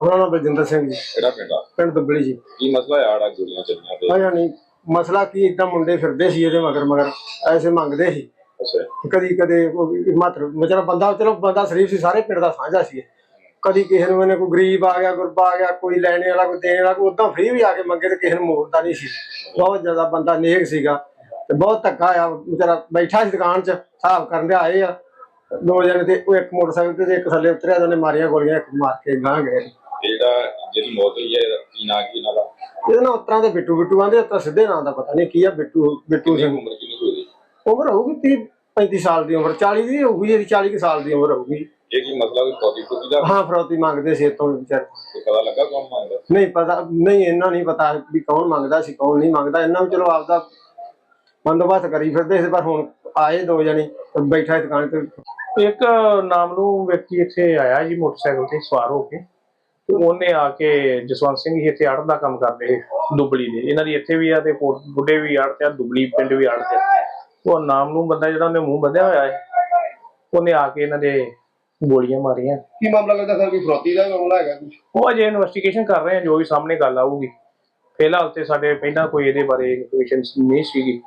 ਉਹਨਾਂ ਨਾਮ ਬਲਜਿੰਦਰ ਸਿੰਘ ਜੀ। ਕਿਹੜਾ ਪਿੰਡ ਆ? ਪਿੰਡ ਦੁੱਬਲੀ ਜੀ। ਕੀ ਮਸਲਾ ਹੈ ਆੜਾ ਗੋਲੀਆਂ ਚੱਲੀਆਂ ਤੇ? ਆਇਆ ਨਹੀਂ ਮਸਲਾ ਕੀ ਇਦਾਂ ਮੁੰਡੇ ਫਿਰਦੇ ਸੀ ਇਹਦੇ ਮਗਰ ਮਗਰ ਐਸੇ ਮੰਗਦੇ ਸੀ। ਅੱਛਾ। ਕਦੀ ਕਦੇ ਮਾਤਰ ਵਿਚਾਰਾ ਬੰਦਾ ਚਲੋ ਬੰਦਾ ਸ਼ਰੀਫ ਸੀ ਸਾਰੇ ਪਿੰਡ ਦਾ ਸਾਂਝਾ ਸੀ ਇਹ। ਕਦੀ ਕਿਸੇ ਨੂੰ ਇਹਨੇ ਕੋਈ ਗਰੀਬ ਆ ਗਿਆ ਗੁਰਬਾ ਆ ਗਿਆ ਕੋਈ ਲੈਣੇ ਵਾਲਾ ਕੋਈ ਦੇਣ ਵਾਲਾ ਕੋਈ ਉਦਾਂ ਫ੍ਰੀ ਵੀ ਆ ਕੇ ਮੰਗੇ ਤੇ ਕਿਸੇ ਨੂੰ ਮੋੜਦਾ ਨਹੀਂ ਸੀ। ਬਹੁਤ ਜ਼ਿਆਦਾ ਬੰਦਾ ਨੇਕ ਸੀਗਾ ਤੇ ਬਹੁਤ ਧੱਕਾ ਆ ਵਿਚਾਰਾ ਬੈਠਾ ਸੀ ਦੁਕਾਨ 'ਚ ਹਿਸਾਬ ਕਰਨ ਦੇ ਆਏ ਆ। ਦੋ ਜਣੇ ਤੇ ਉਹ ਇੱਕ ਮੋਟਰਸਾਈਕਲ ਤੇ ਇੱਕ ਥੱਲੇ ਉਤਰਿਆ ਉਹਨੇ ਮਾਰੀਆਂ ਗੋਲੀਆਂ ਇੱਕ ਮਾਰ ਕੇ ਗਾਂ ਗਏ। ਜਿਹੜਾ ਜਿਹਦੀ ਮੌਤ ਹੋਈ ਹੈ ਕੀ ਨਾਂ ਕੀ ਇਹਨਾਂ ਦਾ? ਇਹਦੇ ਨਾਲ ਉਤਰਾਂ ਦੇ ਬਿੱਟੂ ਬਿੱਟੂ ਆਂਦੇ ਤਾਂ ਸਿੱਧੇ ਨਾਂ ਦਾ ਪਤਾ ਨਹੀਂ ਕੀ ਆ ਬਿੱਟੂ ਬਿੱਟੂ ਸਿੰਘ। ਉਮਰ ਕਿੰਨੀ ਹੋਈ? ਉਮਰ ਹੋਊਗੀ 30 35 ਸਾਲ ਦੀ ਉਮਰ 40 ਦੀ ਹੋਊਗੀ ਇਹਦੀ 40 ਕੁ ਸਾਲ ਦੀ ਉਮਰ ਹੋਊਗੀ। ਇਹ ਕੀ ਮਸਲਾ ਕੋਈ ਫੌਜੀ ਫੁਜੀ ਦਾ? ਹਾਂ ਫਰੋਤੀ ਮੰਗਦੇ ਸੀ ਇਤੋਂ ਵਿਚਾਰ। ਕੋਈ ਪਤਾ ਲੱਗਾ ਕੌਣ ਮੰਗਦਾ? ਨਹੀਂ ਪਤਾ ਨਹੀਂ ਇਹਨਾਂ ਨਹੀਂ ਪਤਾ ਵੀ ਕੌਣ ਮੰਗਦਾ ਸੀ ਕੌਣ ਨਹੀਂ ਮੰਗਦਾ। ਇਹਨਾਂ ਨੂੰ ਚਲੋ ਆਪਦਾ ਬੰਦੋਬਸਤ ਕਰੀ ਫਿਰਦੇ ਸੀ ਪਰ ਹੁਣ ਆਏ ਦੋ ਜਣੇ ਤੇ ਬੈਠਾ ਦੁਕਾਨ ਤੇ। ਇੱਕ ਨਾਮਲੂ ਵਿਅਕਤੀ ਇੱਥੇ ਆਇਆ ਜੀ ਮੋਟਰਸਾਈਕਲ ਤੇ ਸਵਾਰ ਹੋ ਕੇ। ਤੇ ਉਹਨੇ ਆ ਕੇ ਜਸਵੰਤ ਸਿੰਘ ਜੀ ਇੱਥੇ ਆੜਤ ਦਾ ਕੰਮ ਕਰਦੇ ਸੀ, ਦੁਬਲੀ ਦੇ। ਇਹਨਾਂ ਦੀ ਇੱਥੇ ਵੀ ਆ ਤੇ ਕੋਟ ਬੁੱਢੇ ਵੀ ਆੜਤ ਆ ਦੁਬਲੀ ਪਿੰਡ ਵੀ ਆੜਤ ਆ। ਉਹ ਨਾਮਲੂ ਬੰਦਾ ਜਿਹੜਾ ਉਹਨੇ ਮੂੰਹ ਬੰਨਿਆ ਹੋਇਆ ਹੈ। ਉਹਨੇ ਆ ਕੇ ਇਹਨਾਂ ਦੇ ਗੋਲੀਆਂ ਮਾਰੀਆਂ। ਕੀ ਮਾਮਲਾ ਲੱਗਦਾ ਸਰ? ਕੋਈ ਫਰੋਤੀ ਦਾ ਮਾਮਲਾ ਹੈਗਾ ਕੁਝ ਉਹ ਅਜੇ ਇਨਵੈਸਟੀਗੇਸ਼ਨ ਕਰ ਰਹੇ ਆ ਜੋ ਵੀ ਸਾਹਮਣੇ ਗੱਲ ਆਊਗੀ। ਫਿਲਹਾਲ ਤੇ ਸਾਡੇ ਪਹਿਲਾਂ ਕੋਈ ਇਹਦੇ ਬਾਰੇ ਇਨਫੋਰਮੇਸ਼ਨ ਨਹੀਂ ਸੀਗੀ।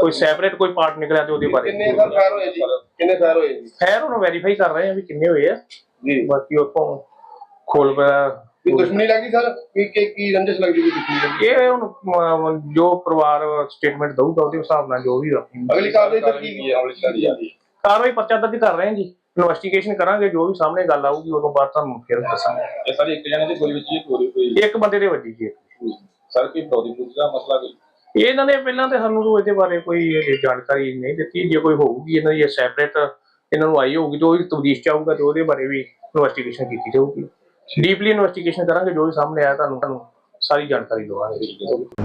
ਕੋਈ ਸੈਪਰੇਟ ਕੋਈ ਪਾਰਟ ਨਿਕਲਿਆ ਤੇ ਉਹਦੇ ਬਾਰੇ ਕਿੰਨੇ ਸਰ ਫਾਇਰ ਹੋਏ ਜੀ? ਕਿੰਨੇ ਫਾਇਰ ਹੋਏ ਜੀ? ਖੈਰ ਉਹਨੂੰ ਵੈਰੀਫਾਈ ਕਰ ਰਹੇ ਆ ਵੀ ਕਿੰਨੇ ਹੋਏ ਆ। ਜੀ। ਬਾਕੀ ਉਤੋਂ ਖੋਲ ਪਿਆ। ਕੀ ਦੁਸ਼ਮਣੀ ਲੱਗੀ ਸਰ? ਕੀ ਕੀ ਕੀ ਰੰਜਿਸ਼ ਲੱਗਦੀ ਕੋਈ ਦੁਸ਼ਮਣੀ ਇਹ ਹੁਣ ਜੋ ਪਰਿਵਾਰ ਸਟੇਟਮੈਂਟ ਦਊਗਾ ਉਹਦੇ ਹਿਸਾਬ ਨਾਲ ਜੋ ਵੀ। ਅਗਲੀ ਕਾਰਵਾਈ ਸਰ ਕੀ ਕੀ ਅਮਲ ਚ ਚੱਲੀ ਜਾਂਦੀ ਹੈ ਕਾਰਵਾਈ ਪਰਚਾ ਦਰਜ ਕਰ ਰਹੇ ਹਾਂ ਜੀ। ਇਨਵੈਸਟੀਗੇਸ਼ਨ ਕਰਾਂਗੇ ਜੋ ਵੀ ਸਾਹਮਣੇ ਗੱਲ ਆਊਗੀ ਉਦੋਂ ਬਾਅਦ ਤੁਹਾਨੂੰ ਫਿਰ ਦੱਸਾਂਗੇ। ਇਹ ਸਾਰੇ ਇੱਕ ਜਣੇ ਦੀ ਗੋਲੀ ਵਿੱਚ ਹੀ ਪੂਰੀ ਹੋਈ ਇੱਕ ਬੰਦੇ ਦੇ ਵੱਜੀ ਜੀ। ਸਰ ਕੀ ਫੁਜੀ ਦਾ ਮਸਲਾ ਕੋਈ? ਇਹ ਇਹਨਾਂ ਨੇ ਪਹਿਲਾਂ ਤੇ ਸਾਨੂੰ ਤਾਂ ਇਹਦੇ ਬਾਰੇ ਕੋਈ ਜਾਣਕਾਰੀ ਨਹੀਂ ਦਿੱਤੀ। ਜੇ ਕੋਈ ਹੋਊਗੀ ਇਹਨਾਂ ਦੀ ਸੈਪਰੇਟ ਇਹਨਾਂ ਨੂੰ ਆਈ ਹੋਊਗੀ ਤਾਂ ਉਹ ਤਬਦੀਸ਼ ਚ ਆਊਗਾ ਤੇ ਉਹਦੇ ਬਾਰੇ ਵੀ ਇਨਵੈਸਟੀਗੇਸ਼ਨ ਕੀਤੀ ਜਾਊਗੀ। ਡੀਪਲੀ ਇਨਵੈਸਟੀਗੇਸ਼ਨ ਕਰਾਂਗੇ ਜੋ ਵੀ ਸਾਹਮਣੇ ਆਇਆ ਤੁਹਾਨੂੰ ਤੁਹਾਨੂੰ ਸਾਰੀ ਜਾਣਕਾਰੀ ਦਵਾਂਗੇ।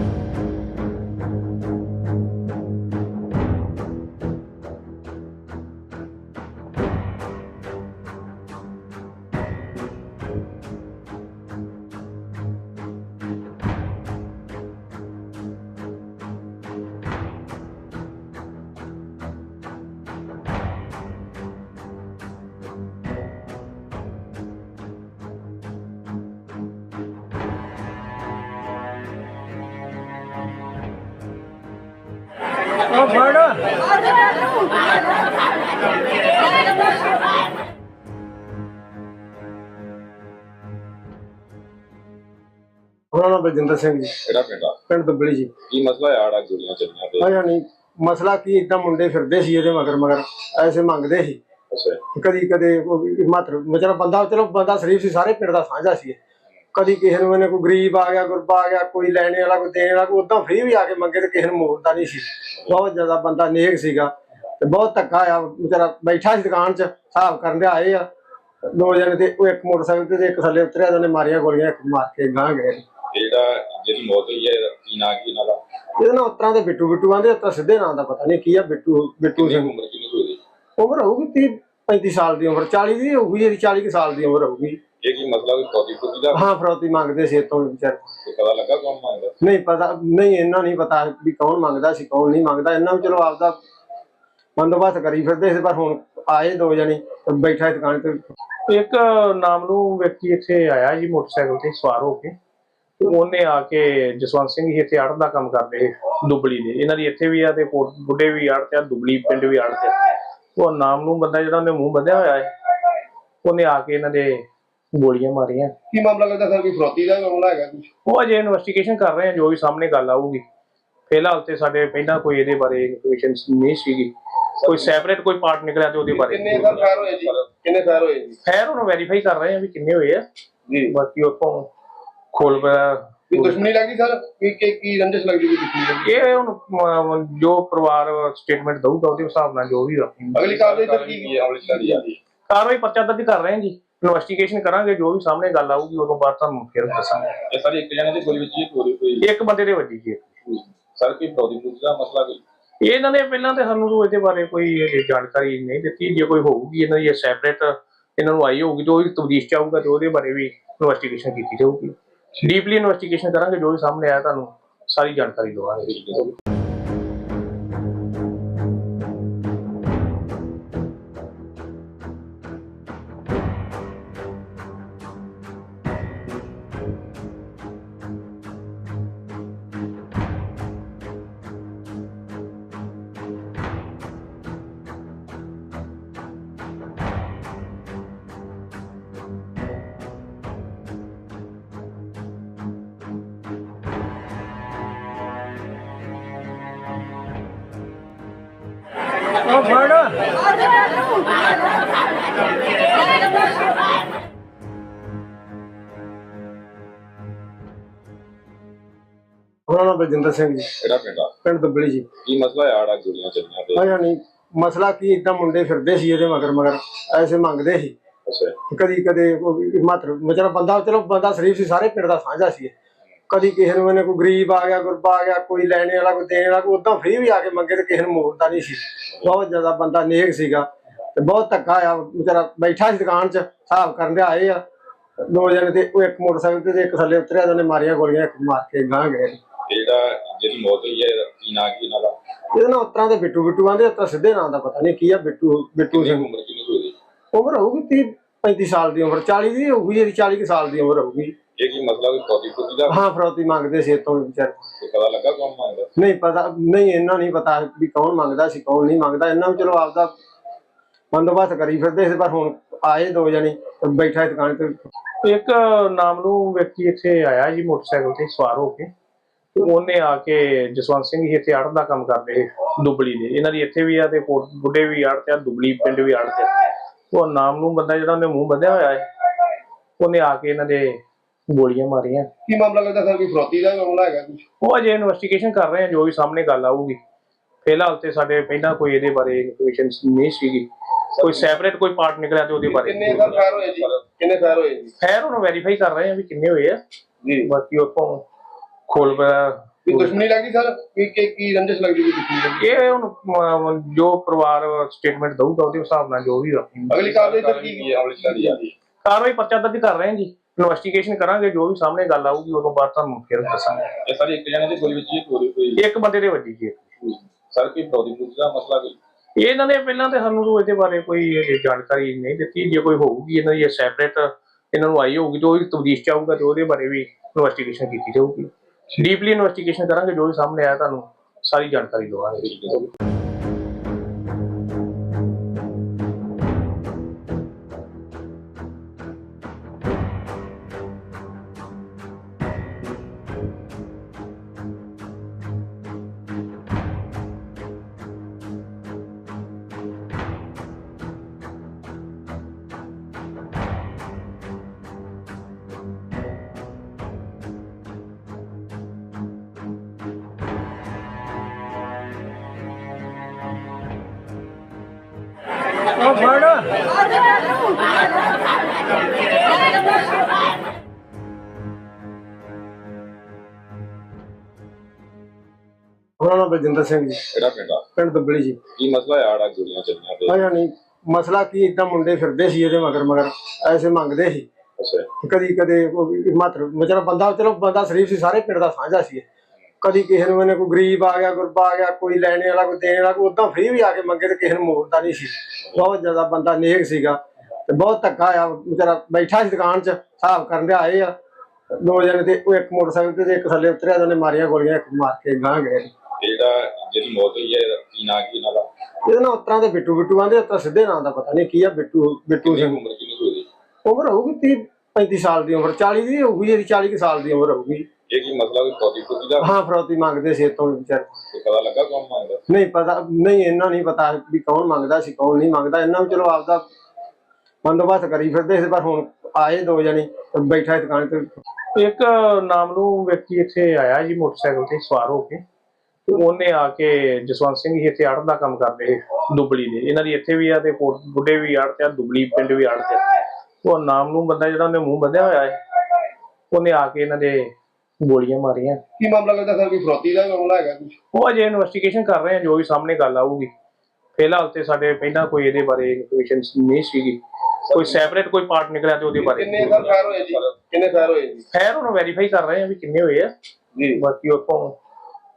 ਉਹਨਾਂ ਨਾਮ ਬਲਜਿੰਦਰ ਸਿੰਘ ਜੀ। ਕਿਹੜਾ ਪਿੰਡ ਆ? ਪਿੰਡ ਦੁੱਬਲੀ ਜੀ। ਕੀ ਮਸਲਾ ਹੈ ਆੜਾ ਗੋਲੀਆਂ ਚੱਲੀਆਂ ਤੇ? ਆਇਆ ਨਹੀਂ ਮਸਲਾ ਕੀ ਇਦਾਂ ਮੁੰਡੇ ਫਿਰਦੇ ਸੀ ਇਹਦੇ ਮਗਰ ਮਗਰ ਐਸੇ ਮੰਗਦੇ ਸੀ। ਅੱਛਾ। ਕਦੀ ਕਦੇ ਮਾਤਰ ਵਿਚਾਰਾ ਬੰਦਾ ਚਲੋ ਬੰਦਾ ਸ਼ਰੀਫ ਸੀ ਸਾਰੇ ਪਿੰਡ ਦਾ ਸਾਂਝਾ ਸੀ। ਕਦੀ ਕਿਸੇ ਨੂੰ ਇਹਨੇ ਕੋਈ ਗਰੀਬ ਆ ਗਿਆ ਗੁਰਬਾ ਆ ਗਿਆ ਕੋਈ ਲੈਣੇ ਵਾਲਾ ਕੋਈ ਦੇਣ ਵਾਲਾ ਕੋਈ ਉਦਾਂ ਫ੍ਰੀ ਵੀ ਆ ਕੇ ਮੰਗੇ ਤੇ ਕਿਸੇ ਨੂੰ ਮੋੜਦਾ ਨਹੀਂ ਸੀ। ਬਹੁਤ ਜ਼ਿਆਦਾ ਬੰਦਾ ਨੇਕ ਸੀਗਾ ਤੇ ਬਹੁਤ ਧੱਕਾ ਆ ਵਿਚਾਰਾ ਬੈਠਾ ਸੀ ਦੁਕਾਨ 'ਚ ਹਿਸਾਬ ਕਰਨ ਦੇ ਆਏ ਆ। ਦੋ ਜਣੇ ਤੇ ਉਹ ਇੱਕ ਮੋਟਰਸਾਈਕਲ ਤੇ ਇੱਕ ਥੱਲੇ ਉਤਰਿਆ ਉਹਨੇ ਮਾਰੀਆਂ ਗੋਲੀਆਂ ਇੱਕ ਮਾਰ ਕੇ ਗਾਂ ਗਏ। ਇਹ ਜਿਹੜਾ ਜਿਹਦੀ ਮੌਤ ਹੋਈ ਹੈ ਇਹਦਾ ਕੀ ਨਾਂ ਕੀ ਇਹਨਾਂ ਦਾ? ਇਹਦੇ ਨਾਲ ਉਤਰਾਂ ਦੇ ਬਿੱਟੂ ਬਿੱਟੂ ਆਂਦੇ ਤਾਂ ਸਿੱਧੇ ਨਾਂ ਦਾ ਪਤਾ ਨਹੀਂ ਕੀ ਆ ਬਿੱਟੂ ਬਿੱਟੂ ਕਿੰਨੀ ਸਿੰਘ। ਉਮਰ ਕਿੰਨੀ ਹੋਈ? ਉਮਰ ਹੋਊਗੀ 30 35 ਸਾਲ ਦੀ ਉਮਰ 40 ਦੀ ਹੋਊਗੀ ਇਹਦੀ 40 ਕੁ ਸਾਲ ਦੀ ਉਮਰ ਹੋਊਗੀ। ਇਹ ਕੀ ਮਸਲਾ ਕੋਈ ਫੌਜੀ ਫੁਜੀ ਦਾ? ਹਾਂ ਫਰੋਤੀ ਮੰਗਦੇ ਸੀ ਇਤੋਂ ਵਿਚਾਰ। ਕੋਈ ਪਤਾ ਲੱਗਾ ਕੌਣ ਮੰਗਦਾ? ਨਹੀਂ ਪਤਾ ਨਹੀਂ ਇਹਨਾਂ ਨਹੀਂ ਪਤਾ ਵੀ ਕੌਣ ਮੰਗਦਾ ਸੀ ਕੌਣ ਨਹੀਂ ਮੰਗਦਾ। ਇਹਨਾਂ ਨੂੰ ਚਲੋ ਆਪਦਾ ਬੰਦੋਬਸਤ ਕਰੀ ਫਿਰਦੇ ਸੀ ਪਰ ਹੁਣ ਆਏ ਦੋ ਜਣੇ ਤੇ ਬੈਠਾ ਦੁਕਾਨ ਤੇ। ਇੱਕ ਨਾਮਲੂ ਵਿਅਕਤੀ ਇੱਥੇ ਆਇਆ ਜੀ ਮੋਟਰਸਾਈਕਲ ਤੇ ਸਵਾਰ ਹੋ ਕੇ। ਉਹਨੇ ਆ ਕੇ ਜਸਵੰਤ ਸਿੰਘ ਜੀ ਇੱਥੇ ਆੜਤ ਦਾ ਕੰਮ ਕਰਦੇ ਦੁਬਲੀ ਦੇ। ਇਹਨਾਂ ਦੀ ਇੱਥੇ ਵੀ ਆ ਤੇ ਬੁੱਢੇ ਵੀ ਆੜਤ ਆ ਦੁਬਲੀ ਪਿੰਡ ਵੀ ਆੜਤ ਆ। ਉਹ ਨਾਮਲੂ ਬੰਦਾ ਜਿਹੜਾ ਉਹਨੇ ਮੂੰਹ ਬੰਨਿਆ ਹੋਇਆ ਹੈ ਉਹਨੇ ਆ ਕੇ ਇਹਨਾਂ ਦੇ ਗੋਲੀਆਂ ਮਾਰੀਆਂ। ਕੀ ਮਾਮਲਾ ਲੱਗਦਾ ਸਰ? ਕੋਈ ਫਰੋਤੀ ਦਾ ਮਾਮਲਾ ਹੈਗਾ ਕੁਝ ਉਹ ਅਜੇ ਇਨਵੈਸਟੀਗੇਸ਼ਨ ਕਰ ਰਹੇ ਆ ਜੋ ਵੀ ਸਾਹਮਣੇ ਗੱਲ ਆਊਗੀ। ਫਿਲਹਾਲ ਤੇ ਸਾਡੇ ਪਹਿਲਾਂ ਕੋਈ ਇਹਦੇ ਬਾਰੇ ਇਨਫੋਰਮੇਸ਼ਨ ਨਹੀਂ ਸੀਗੀ। ਕੋਈ ਸੈਪਰੇਟ ਕੋਈ ਪਾਰਟ ਨਿਕਲਿਆ ਤੇ ਉਹਦੇ ਬਾਰੇ। ਕਿੰਨੇ ਸਰ ਫਾਇਰ ਹੋਏ ਜੀ? ਕਿੰਨੇ ਫਾਇਰ ਹੋਏ ਜੀ? ਖੈਰ ਉਹਨੂੰ ਵੈਰੀਫਾਈ ਕਰ ਰਹੇ ਆ ਵੀ ਕਿੰਨੇ ਹੋਏ ਆ। ਜੀ। ਬਾਕੀ ਉਤੋਂ ਖੋਲ ਪਿਆ। ਕੀ ਦੁਸ਼ਮਣੀ ਲੱਗੀ ਸਰ? ਕੀ ਕੀ ਕੀ ਰੰਜਿਸ਼ ਲੱਗਦੀ ਕੋਈ ਦੁਸ਼ਮਣੀ ਲੱਗੀ ਇਹ ਹੁਣ ਅਮ, ਜੋ ਪਰਿਵਾਰ ਸਟੇਟਮੈਂਟ ਦਊਗਾ ਉਹਦੇ ਹਿਸਾਬ ਨਾਲ ਜੋ ਵੀ। ਅਗਲੀ ਕਾਰਵਾਈ ਸਰ ਕੀ ਕੀ ਅਮਲ ਚ ਚੱਲੀ ਜਾਂਦੀ ਹੈ ਕਾਰਵਾਈ ਪਰਚਾ ਦਰਜ ਕਰ ਰਹੇ ਹਾਂ ਜੀ। ਇਨਵੈਸਟੀਗੇਸ਼ਨ ਕਰਾਂਗੇ ਜੋ ਵੀ ਸਾਹਮਣੇ ਗੱਲ ਆਊਗੀ ਉਦੋਂ ਬਾਅਦ ਤੁਹਾਨੂੰ ਫਿਰ ਦੱਸਾਂਗੇ। ਇਹ ਸਾਰੇ ਇੱਕ ਜਣੇ ਦੀ ਗੋਲੀ ਵਿੱਚ ਹੀ ਪੂਰੀ ਹੋਈ ਇੱਕ ਬੰਦੇ ਦੇ ਵੱਜੀ ਜੀ ਸਰ ਕੀ ਫੁਜੀ ਦਾ ਮਸਲਾ ਕੋਈ? ਇਹ ਇਹਨਾਂ ਨੇ ਪਹਿਲਾਂ ਤੇ ਸਾਨੂੰ ਤਾਂ ਇਹਦੇ ਬਾਰੇ ਕੋਈ ਇਹ ਜਾਣਕਾਰੀ ਨਹੀਂ ਦਿੱਤੀ। ਜੇ ਕੋਈ ਹੋਊਗੀ ਇਹਨਾਂ ਦੀ ਸੈਪਰੇਟ ਇਹਨਾਂ ਨੂੰ ਆਈ ਹੋਊਗੀ ਤਾਂ ਉਹ ਤਬਦੀਸ਼ ਚ ਆਊਗਾ ਤੇ ਉਹਦੇ ਬਾਰੇ ਵੀ ਇਨਵੈਸਟੀਗੇਸ਼ਨ ਕੀਤੀ ਜਾਊਗੀ। ਡੀਪਲੀ ਇਨਵੈਸਟੀਗੇਸ਼ਨ ਕਰਾਂਗੇ ਜੋ ਵੀ ਸਾਹਮਣੇ ਆਇਆ ਤੁਹਾਨੂੰ ਸਾਰੀ ਜਾਣਕਾਰੀ ਦਵਾਂਗੇ। ਬਲਜਿੰਦਰ ਸਿੰਘ ਜੀ। ਕਿਹੜਾ ਪਿੰਡ ਆ? ਪਿੰਡ ਦੁੱਬਲੀ ਜੀ। ਕੀ ਮਸਲਾ ਹੈ ਆੜਾ ਗੋਲੀਆਂ ਚੱਲੀਆਂ ਤੇ? ਆਇਆ ਨਹੀਂ ਮਸਲਾ ਕੀ ਇਦਾਂ ਮੁੰਡੇ ਫਿਰਦੇ ਸੀ ਇਹਦੇ ਮਗਰ ਮਗਰ ਐਸੇ ਮੰਗਦੇ ਸੀ। ਅੱਛਾ। ਕਦੀ ਕਦੇ ਮਾਤਰ ਮਤਲਬ ਬੰਦਾ ਚਲੋ ਬੰਦਾ ਸ਼ਰੀਫ ਸੀ ਸਾਰੇ ਪਿੰਡ ਦਾ ਸਾਂਝਾ ਸੀ। ਕਦੀ ਕਿਸੇ ਨੂੰ ਇਹਨੇ ਕੋਈ ਗਰੀਬ ਆ ਗਿਆ ਗੁਰਬਾ ਆ ਗਿਆ ਕੋਈ ਲੈਣੇ ਵਾਲਾ ਕੋਈ ਦੇਣ ਵਾਲਾ ਕੋਈ ਉਦਾਂ ਫ੍ਰੀ ਵੀ ਆ ਕੇ ਮੰਗੇ ਤੇ ਕਿਸੇ ਨੂੰ ਮੋੜਦਾ ਨਹੀਂ ਸੀ। ਬਹੁਤ ਜ਼ਿਆਦਾ ਬੰਦਾ ਨੇਕ ਸੀਗਾ ਤੇ ਬਹੁਤ ਧੱਕਾ ਆ ਵਿਚਾਰਾ ਬੈਠਾ ਸੀ ਦੁਕਾਨ 'ਚ ਹਿਸਾਬ ਕਰਨ ਦੇ ਆਏ ਆ। ਦੋ ਜਣੇ ਤੇ ਉਹ ਇੱਕ ਮੋਟਰਸਾਈਕਲ ਤੇ ਇੱਕ ਥੱਲੇ ਉਤਰਿਆ ਉਹਨੇ ਮਾਰੀਆਂ ਗੋਲੀਆਂ ਇੱਕ ਮਾਰ ਕੇ ਗਾਂ ਗਏ। ਜਿਹੜਾ ਜਿਹਦੀ ਮੌਤ ਹੋਈ ਹੈ ਇਹਦਾ ਕੀ ਨਾਂ ਕੀ ਇਹਨਾਂ ਦਾ? ਇਹਦੇ ਉਤਰਾਂ ਦੇ ਬਿੱਟੂ ਬਿੱਟੂ ਆਂਦੇ ਉਤਰਾ ਸਿੱਧੇ ਨਾਂ ਦਾ ਪਤਾ ਨਹੀਂ ਕੀ ਆ ਬਿੱਟੂ ਬਿੱਟੂ ਕਿੰਨੀ ਸਿੰਘ। ਉਮਰ ਕਿੰਨੀ ਕੁ ਹੋਈ? ਉਮਰ ਹੋਊਗੀ 30 35 ਸਾਲ ਦੀ ਉਮਰ 40 ਦੀ ਹੋਊਗੀ ਇਹਦੀ 40 ਕੁ ਸਾਲ ਦੀ ਉਮਰ ਹੋਊਗੀ। ਇਹ ਕੀ ਮਸਲਾ ਕੋਈ ਫੌਜੀ ਫੌਜੀ ਦਾ? ਹਾਂ ਫਰੋਤੀ ਮੰਗਦੇ ਸੀ ਇਤੋਂ ਵਿਚਾਰੇ। ਕੋਈ ਪਤਾ ਲੱਗਾ ਕੌਣ ਮੰਗਦਾ? ਨਹੀਂ ਪਤਾ ਨਹੀਂ ਇਹਨਾਂ ਨਹੀਂ ਪਤਾ ਵੀ ਕੌਣ ਮੰਗਦਾ ਸੀ ਕੌਣ ਨਹੀਂ ਮੰਗਦਾ। ਇਹਨਾਂ ਨੂੰ ਚਲੋ ਆਪਦਾ ਬੰਦੋਬਸਤ ਕਰੀ ਫਿਰਦੇ ਸੀ ਪਰ ਹੁਣ ਆਏ ਦੋ ਜਣੇ ਤੇ ਬੈਠਾ ਸੀ ਦੁਕਾਨ ਤੇ। ਇੱਕ ਨਾਮਲੂ ਵਿਅਕਤੀ ਇੱਥੇ ਆਇਆ ਜੀ ਮੋਟਰਸਾਈਕਲ ਤੇ ਸਵਾਰ ਹੋ ਕੇ। ਉਹਨੇ ਆ ਕੇ ਜਸਵੰਤ ਸਿੰਘ ਜੀ ਇੱਥੇ ਆੜਤ ਦਾ ਕੰਮ ਕਰਦੇ ਦੁਬਲੀ ਦੇ। ਇਹਨਾਂ ਦੀ ਇੱਥੇ ਵੀ ਆ ਤੇ ਬੁੱਢੇ ਵੀ ਆੜਤ ਆ ਦੁਬਲੀ ਪਿੰਡ ਵੀ ਆੜਤ ਆ। ਉਹ ਨਾਮਲੂ ਬੰਦਾ ਜਿਹੜਾ ਉਹਨੇ ਮੂੰਹ ਬੰਨਿਆ ਹੋਇਆ ਹੈ ਉਹਨੇ ਆ ਕੇ ਇਹਨਾਂ ਦੇ ਗੋਲੀਆਂ ਮਾਰੀਆਂ। ਕੀ ਮਾਮਲਾ ਕਰਦਾ ਸਰ? ਕੋਈ ਫਰੋਤੀ ਦਾ ਮਾਮਲਾ ਹੈਗਾ ਕੁਝ ਉਹ ਅਜੇ ਇਨਵੈਸਟੀਗੇਸ਼ਨ ਕਰ ਰਹੇ ਆ ਜੋ ਵੀ ਸਾਹਮਣੇ ਗੱਲ ਆਊਗੀ। ਫਿਲਹਾਲ ਤੇ ਸਾਡੇ ਪਹਿਲਾਂ ਕੋਈ ਇਹਦੇ ਬਾਰੇ ਇਨਫੋਰਮੇਸ਼ਨ ਨਹੀਂ ਸੀਗੀ। ਕੋਈ ਸੈਪਰੇਟ ਕੋਈ ਪਾਰਟ ਨਿਕਲਿਆ ਤੇ ਉਹਦੇ ਬਾਰੇ। ਕਿੰਨੇ ਫਾਇਰ ਹੋਏ ਜੀ? ਕਿੰਨੇ ਫਾਇਰ ਹੋਏ ਜੀ? ਖੈਰ ਉਹਨੂੰ ਵੈਰੀਫਾਈ ਕਰ ਰਹੇ ਆ ਵੀ ਕਿੰਨੇ ਹੋਏ ਆ। ਜੀ। ਬਾਕੀ ਉਤੋਂ ਖੋਲ ਕੀ ਦੁਸ਼ਮਣੀ ਲੱਗੀ ਸਰ? ਕੀ ਕੀ ਕੀ ਰੰਜਿਸ਼ ਲੱਗਦੀ ਕੋਈ ਦੁਸ਼ਮਣੀ ਇਹ ਹੁਣ ਜੋ ਪਰਿਵਾਰ ਸਟੇਟਮੈਂਟ ਦਊਗਾ ਉਹਦੇ ਹਿਸਾਬ ਨਾਲ ਜੋ ਵੀ ਹੋਊਗੀ। ਅਗਲੀ ਕਾਰਵਾਈ ਸਰ ਕੀ? ਕੀ ਹੈ। ਕਾਰਵਾਈ ਪਰਚਾ ਦਰਜ ਕਰ ਰਹੇ ਹਾਂ ਜੀ। ਇਨਵੈਸਟੀਗੇਸ਼ਨ ਕਰਾਂਗੇ ਜੋ ਵੀ ਸਾਹਮਣੇ ਗੱਲ ਆਊਗੀ ਉਦੋਂ ਬਾਅਦ ਤੁਹਾਨੂੰ ਫਿਰ ਦੱਸਾਂਗੇ। ਇਹ ਸਾਰੀ ਇੱਕ ਜਣੇ ਦੀ ਗੋਲੀ ਵਿੱਚ ਹੀ ਗੋਲੀ ਹੋਈ ਇੱਕ ਬੰਦੇ ਦੇ ਵੱਜੀ ਜੀ ਸਰ ਕੀ ਫੌਜੀ ਦਾ ਮਸਲਾ ਕੋਈ? ਇਹਨਾਂ ਨੇ ਪਹਿਲਾਂ ਤੇ ਸਾਨੂੰ ਇਹਦੇ ਬਾਰੇ ਕੋਈ ਇਹ ਜਾਣਕਾਰੀ ਨਹੀਂ ਦਿੱਤੀ। ਜੇ ਕੋਈ ਹੋਊਗੀ ਇਹਨਾਂ ਦੀ ਸੈਪਰੇਟ ਇਹਨਾਂ ਨੂੰ ਆਈ ਹੋਊਗੀ ਤੇ ਉਹ ਤਬਦੀਸ਼ ਚਾਹੂਗਾ ਤੇ ਉਹਦੇ ਬਾਰੇ ਵੀ ਇਨਵੈਸਟੀਗੇਸ਼ਨ ਕੀਤੀ ਜਾਊਗੀ। ਡੀਪਲੀ ਇਨਵੈਸਟੀਗੇਸ਼ਨ ਕਰਾਂਗੇ ਜੋ ਵੀ ਸਾਹਮਣੇ ਆਇਆ ਤੁਹਾਨੂੰ ਸਾਰੀ ਜਾਣਕਾਰੀ ਦਵਾਂਗੇ। ਉਹਨਾਂ ਨਾਲ ਬਲਜਿੰਦਰ ਸਿੰਘ ਜੀ। ਕਿਹੜਾ ਪਿੰਡ ਆ? ਪਿੰਡ ਦੁੱਬਲੀ ਜੀ। ਕੀ ਮਸਲਾ ਹੈ ਆੜਾ ਗੋਲੀਆਂ ਚੱਲੀਆਂ ਤੇ? ਆਇਆ ਨਹੀਂ ਮਸਲਾ ਕੀ ਇਦਾਂ ਮੁੰਡੇ ਫਿਰਦੇ ਸੀ ਇਹਦੇ ਮਗਰ ਮਗਰ ਐਸੇ ਮੰਗਦੇ ਸੀ। ਅੱਛਾ। ਕਦੀ ਕਦੇ ਮਾਤਰ ਮਤਲਬ ਬੰਦਾ ਚਲੋ ਬੰਦਾ ਸ਼ਰੀਫ ਸੀ ਸਾਰੇ ਪਿੰਡ ਦਾ ਸਾਂਝਾ ਸੀ ਇਹ। ਕਦੀ ਕਿਸੇ ਨੂੰ ਇਹਨੇ ਕੋਈ ਗਰੀਬ ਆ ਗਿਆ ਗੁਰਬਾ ਆ ਗਿਆ ਕੋਈ ਲੈਣੇ ਵਾਲਾ ਕੋਈ ਦੇਣ ਵਾਲਾ ਕੋਈ ਉਦਾਂ ਫ੍ਰੀ ਵੀ ਆ ਕੇ ਮੰਗੇ ਤੇ ਕਿਸੇ ਨੂੰ ਮੋੜਦਾ ਨਹੀਂ ਸੀ। ਬਹੁਤ ਜ਼ਿਆਦਾ ਬੰਦਾ ਨੇਕ ਸੀਗਾ ਤੇ ਬਹੁਤ ਧੱਕਾ ਆ ਵਿਚਾਰਾ ਬੈਠਾ ਸੀ ਦੁਕਾਨ 'ਚ ਹਿਸਾਬ ਕਰਨ ਦੇ ਆਏ ਆ। ਦੋ ਜਣੇ ਤੇ ਉਹ ਇੱਕ ਮੋਟਰਸਾਈਕਲ ਤੇ ਇੱਕ ਥੱਲੇ ਉਤਰਿਆ ਉਹਨੇ ਮਾਰੀਆਂ ਗੋਲੀਆਂ ਇੱਕ ਮਾਰ ਕੇ ਗਾਂ ਗਏ। ਜਿਹੜਾ ਜਿਹਦੀ ਮੌਤ ਹੋਈ ਹੈ ਕੀ ਨਾਂ ਕੀ ਇਹਨਾਂ ਦਾ? ਇਹਦੇ ਉਤਰਾਂ ਦੇ ਬਿੱਟੂ ਬਿੱਟੂ ਆਂਦੇ ਉਤਰਾ ਸਿੱਧੇ ਨਾਂ ਦਾ ਪਤਾ ਨਹੀਂ ਕੀ ਆ ਬਿੱਟੂ ਬਿੱਟੂ ਸਿੰਘ। ਉਮਰ ਕਿੰਨੀ ਕੁ ਹੋਈ ਉਮਰ ਹੋਊਗੀ 30 35 ਸਾਲ ਦੀ ਉਮਰ 40 ਦੀ ਹੋਊਗੀ ਇਹਦੀ 40 ਕੁ ਸਾਲ ਦੀ ਉਮਰ ਹੋਊਗੀ। ਇਹ ਕੀ ਮਸਲਾ ਕੋਈ ਦਾ ਹਾਂ ਫਰੋਤੀ ਮੰਗਦੇ ਸੀ ਇਤੋਂ ਵਿਚਾਰੇ। ਕੋਈ ਪਤਾ ਲੱਗਾ ਕੌਣ ਮੰਗਦਾ? ਨਹੀਂ ਪਤਾ ਨਹੀਂ ਇਹਨਾਂ ਨਹੀਂ ਪਤਾ ਵੀ ਕੌਣ ਮੰਗਦਾ ਸੀ ਕੌਣ ਨਹੀਂ ਮੰਗਦਾ। ਇਹਨਾਂ ਨੂੰ ਚਲੋ ਆਪਦਾ ਬੰਦੋਬਸਤ ਕਰੀ ਫਿਰਦੇ ਸੀ ਪਰ ਹੁਣ ਆਏ ਦੋ ਜਣੇ ਤੇ ਬੈਠਾ ਦੁਕਾਨ ਤੇ। ਇੱਕ ਨਾਮਲੂ ਵਿਅਕਤੀ ਇੱਥੇ ਆਇਆ ਜੀ ਮੋਟਰਸਾਈਕਲ ਤੇ ਸਵਾਰ ਹੋ ਕੇ। ਤੇ ਉਹਨੇ ਆ ਕੇ ਜਸਵੰਤ ਸਿੰਘ ਜੀ ਇੱਥੇ ਆੜਤ ਦਾ ਕੰਮ ਕਰਦੇ ਸੀ ਦੁਬਲੀ ਦੇ। ਇਹਨਾਂ ਦੀ ਇੱਥੇ ਵੀ ਆ ਤੇ ਬੁੱਢੇ ਵੀ ਆੜਤ ਆ ਦੁਬਲੀ ਪਿੰਡ ਵੀ ਆੜਤ ਆ। ਉਹ ਨਾਮਲੂ ਬੰਦਾ ਜਿਹੜਾ ਉਹਨੇ ਮੂੰਹ ਬੰਨਿਆ ਹੋਇਆ ਹੈ ਉਹਨੇ ਆ ਕੇ ਇਹਨਾਂ ਦੇ ਗੋਲੀਆਂ ਮਾਰੀਆਂ। ਕੀ ਮਾਮਲਾ ਕਰਦਾ ਸਰ? ਕੋਈ ਫਰੋਤੀ ਦਾ ਮਾਮਲਾ ਹੈਗਾ ਕੁਝ ਉਹ ਅਜੇ ਇਨਵੈਸਟੀਗੇਸ਼ਨ ਕਰ ਰਹੇ ਆ ਜੋ ਵੀ ਸਾਹਮਣੇ ਗੱਲ ਆਊਗੀ। ਫਿਲਹਾਲ ਤੇ ਸਾਡੇ ਪਹਿਲਾਂ ਕੋਈ ਇਹਦੇ ਬਾਰੇ ਇਨਫੋਰਮੇਸ਼ਨ ਨਹੀਂ ਸੀਗੀ। ਕੋਈ ਸੈਪਰੇਟ ਕੋਈ ਪਾਰਟ ਨਿਕਲਿਆ ਤੇ ਉਹਦੇ ਬਾਰੇ। ਕਿੰਨੇ ਸਰ ਫਾਇਰ ਹੋਏ ਜੀ? ਕਿੰਨੇ ਫਾਇਰ ਹੋਏ ਜੀ? ਖੈਰ ਉਹਨੂੰ ਵੈਰੀਫਾਈ ਕਰ ਰਹੇ ਆ ਵੀ ਕਿੰਨੇ ਹੋਏ ਆ। ਜੀ। ਬਾਕੀ ਉਤੋਂ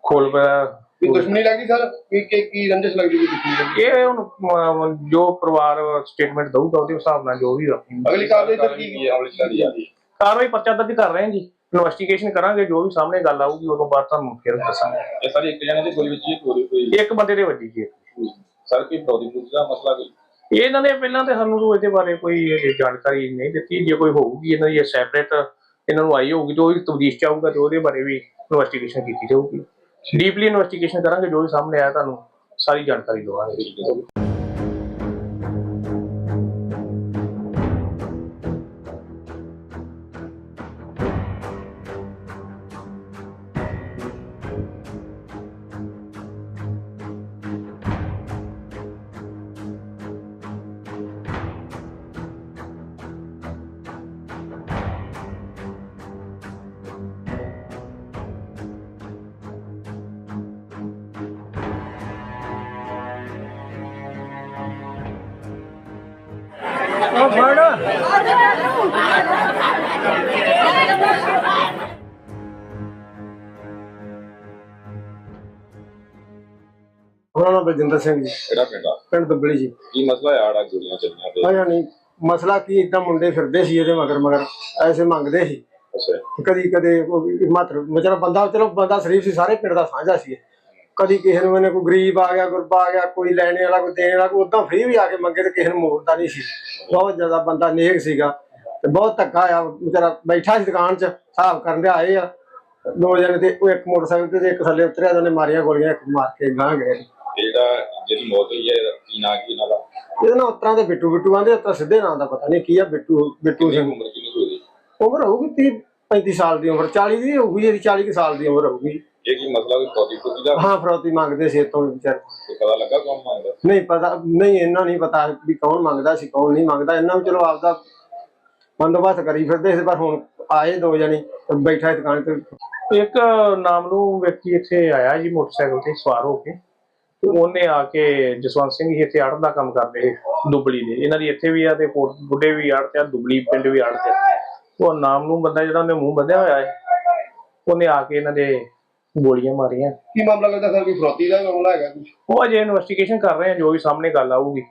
ਖੋਲ ਕੋਈ ਦੁਸ਼ਮਣੀ ਲੱਗੀ ਸਰ? ਕੀ ਕੀ ਕੀ ਰੰਜਿਸ਼ ਲੱਗਦੀ ਕੋਈ ਦੁਸ਼ਮਣੀ ਲੱਗੀ? ਇਹ ਹੁਣ ਜੋ ਪਰਿਵਾਰ ਸਟੇਟਮੈਂਟ ਦਊਗਾ ਉਹਦੇ ਹਿਸਾਬ ਨਾਲ ਜੋ ਵੀ ਹੋਊਗੀ। ਅਗਲੀ ਕਾਰਵਾਈ ਸਰ ਕੀ ਕੀ ਹੈ ਕਾਰਵਾਈ ਪਰਚਾ ਦਰਜ ਕਰ ਰਹੇ ਹਾਂ ਜੀ। ਇਨਵੈਸਟੀਗੇਸ਼ਨ ਕਰਾਂਗੇ ਜੋ ਵੀ ਸਾਹਮਣੇ ਗੱਲ ਆਊਗੀ ਉਦੋਂ ਬਾਅਦ ਤੁਹਾਨੂੰ ਫਿਰ ਦੱਸਾਂਗੇ। ਇਹ ਸਾਰੀ ਇੱਕ ਜਣੇ ਦੀ ਗੋਲੀ ਵਿੱਚ ਹੀ ਪੂਰੀ ਹੋਈ ਇੱਕ ਬੰਦੇ ਦੇ ਵੱਜੀ ਜੀ ਸਰ ਕੀ ਪ੍ਰੋਦੀਪ ਦਾ ਮਸਲਾ ਕੋਈ? ਇਹਨਾਂ ਨੇ ਪਹਿਲਾਂ ਤੇ ਸਾਨੂੰ ਇਹਦੇ ਬਾਰੇ ਕੋਈ ਜਾਣਕਾਰੀ ਨਹੀਂ ਦਿੱਤੀ। ਜੇ ਕੋਈ ਹੋਊਗੀ ਇਹਨਾਂ ਦੀ ਸੈਪਰੇਟ ਇਹਨਾਂ ਨੂੰ ਆਈ ਹੋਊਗੀ ਤੇ ਉਹ ਤਬਦੀਸ਼ ਚ ਆਊਗਾ ਤੇ ਉਹਦੇ ਬਾਰੇ ਵੀ ਇਨਵੈਸਟੀਗੇਸ਼ਨ ਕੀਤੀ ਜਾਊਗੀ। ਡੀਪਲੀ ਇਨਵੈਸਟੀਗੇਸ਼ਨ ਕਰਾਂਗੇ ਜੋ ਵੀ ਸਾਹਮਣੇ ਆਇਆ ਤੁਹਾਨੂੰ ਸਾਰੀ ਜਾਣਕਾਰੀ ਦਵਾਂਗੇ। ਉਹਨਾਂ ਨਾਮ ਬਲਜਿੰਦਰ ਸਿੰਘ ਜੀ। ਕਿਹੜਾ ਪਿੰਡ ਆ? ਪਿੰਡ ਦੁੱਬਲੀ ਜੀ। ਕੀ ਮਸਲਾ ਹੈ ਆੜਾ ਗੋਲੀਆਂ ਚੱਲੀਆਂ ਤੇ? ਆਇਆ ਨਹੀਂ ਮਸਲਾ ਕੀ ਇਦਾਂ ਮੁੰਡੇ ਫਿਰਦੇ ਸੀ ਇਹਦੇ ਮਗਰ ਮਗਰ ਐਸੇ ਮੰਗਦੇ ਸੀ। ਅੱਛਾ। ਕਦੀ ਕਦੇ ਮਾਤਰ ਵਿਚਾਰਾ ਬੰਦਾ ਚਲੋ ਬੰਦਾ ਸ਼ਰੀਫ ਸੀ ਸਾਰੇ ਪਿੰਡ ਦਾ ਸਾਂਝਾ ਸੀ ਕਦੀ ਕਿਸੇ ਨੂੰ ਇਹਨੇ ਕੋਈ ਗਰੀਬ ਆ ਗਿਆ ਗੁਰਬਾ ਆ ਗਿਆ ਕੋਈ ਲੈਣੇ ਵਾਲਾ ਕੋਈ ਦੇਣ ਵਾਲਾ ਕੋਈ ਉਦਾਂ ਫ੍ਰੀ ਵੀ ਆ ਕੇ ਮੰਗੇ ਤੇ ਕਿਸੇ ਨੂੰ ਮੋੜਦਾ ਨਹੀਂ ਸੀ। ਬਹੁਤ ਜ਼ਿਆਦਾ ਬੰਦਾ ਨੇਕ ਸੀਗਾ ਤੇ ਬਹੁਤ ਧੱਕਾ ਆ ਵਿਚਾਰਾ ਬੈਠਾ ਸੀ ਦੁਕਾਨ 'ਚ ਹਿਸਾਬ ਕਰਨ ਦੇ ਆਏ ਆ। ਦੋ ਜਣੇ ਤੇ ਉਹ ਇੱਕ ਮੋਟਰਸਾਈਕਲ ਤੇ ਇੱਕ ਥੱਲੇ ਉਤਰਿਆ ਉਹਨੇ ਮਾਰੀਆਂ ਗੋਲੀਆਂ ਇੱਕ ਮਾਰ ਕੇ ਗਾਂ ਗਏ। ਜਿਹੜਾ ਜਿਹਦੀ ਮੌਤ ਹੋਈ ਹੈ ਇਹਦਾ ਕੀ ਨਾਂ ਕੀ ਇਹਨਾਂ ਦਾ? ਇਹਦੇ ਨਾਲ ਉਤਰਾਂ ਦੇ ਬਿੱਟੂ ਬਿੱਟੂ ਆਂਦੇ ਉਤਰਾ ਸਿੱਧੇ ਨਾਂ ਦਾ ਪਤਾ ਨਹੀਂ ਕੀ ਆ ਬਿੱਟੂ ਬਿੱਟੂ ਸਿੰਘ। ਉਮਰ ਕਿੰਨੀ ਹੋਈ? ਉਮਰ ਹੋਊਗੀ 30 35 ਸਾਲ ਦੀ ਉਮਰ 40 ਦੀ ਹੋਊਗੀ ਇਹਦੀ 40 ਕੁ ਸਾਲ ਦੀ ਉਮਰ ਹੋਊਗੀ। ਇਹ ਕੀ ਮਸਲਾ ਕੋਈ ਪ੍ਰੋਦੀਪ ਕੁੱਤੀ ਦਾ? ਹਾਂ ਫਰੋਤੀ ਮੰਗਦੇ ਸੀ ਤੋਂ ਵਿਚਾਰ। ਕੋਈ ਪਤਾ ਲੱਗਾ ਕੌਣ ਮੰਗਦਾ? ਨਹੀਂ ਪਤਾ ਨਹੀਂ ਇਹਨਾਂ ਨਹੀਂ ਪਤਾ ਵੀ ਕੌਣ ਮੰਗਦਾ ਸੀ ਕੌਣ ਨਹੀਂ ਮੰਗਦਾ। ਇਹਨਾਂ ਨੂੰ ਚਲੋ ਆਪਦਾ ਬੰਦੋਬਸਤ ਕਰੀ ਫਿਰਦੇ ਸੀ ਪਰ ਹੁਣ ਆਏ ਦੋ ਜਣੇ ਤੇ ਬੈਠਾ ਦੁਕਾਨ ਤੇ। ਇੱਕ ਨਾਮਲੂ ਵਿਅਕਤੀ ਇੱਥੇ ਆਇਆ ਜੀ ਮੋਟਰਸਾਈਕਲ ਤੇ ਸਵਾਰ ਹੋ ਕੇ। ਤੇ ਉਹਨੇ ਆ ਕੇ ਜਸਵੰਤ ਸਿੰਘ ਜੀ ਇੱਥੇ ਆੜਤ ਦਾ ਕੰਮ ਕਰਦੇ ਸੀ, ਦੁਬਲੀ ਦੇ। ਇਹਨਾਂ ਦੀ ਇੱਥੇ ਵੀ ਆ ਤੇ ਕੋਟ ਬੁੱਢੇ ਵੀ ਆੜਤ ਆ ਦੁਬਲੀ ਪਿੰਡ ਵੀ ਆੜਤ ਆ। ਉਹ ਨਾਮਲੂ ਬੰਦਾ ਜਿਹੜਾ ਉਹਨੇ ਮੂੰਹ ਬੰਨਿਆ ਹੋਇਆ ਹੈ। ਉਹਨੇ ਆ ਕੇ ਇਹਨਾਂ ਦੇ ਗੋਲੀਆਂ ਮਾਰੀਆਂ। ਕੀ ਮਾਮਲਾ ਲੱਗਦਾ ਸਰ? ਕੋਈ ਫਰੋਤੀ ਦਾ ਮਾਮਲਾ ਹੈਗਾ ਕੁਝ ਉਹ ਅਜੇ ਇਨਵੈਸਟੀਗੇਸ਼ਨ ਕਰ ਰਹੇ ਆ ਜੋ ਵੀ ਸਾਹਮਣੇ ਗੱਲ ਆਊਗੀ।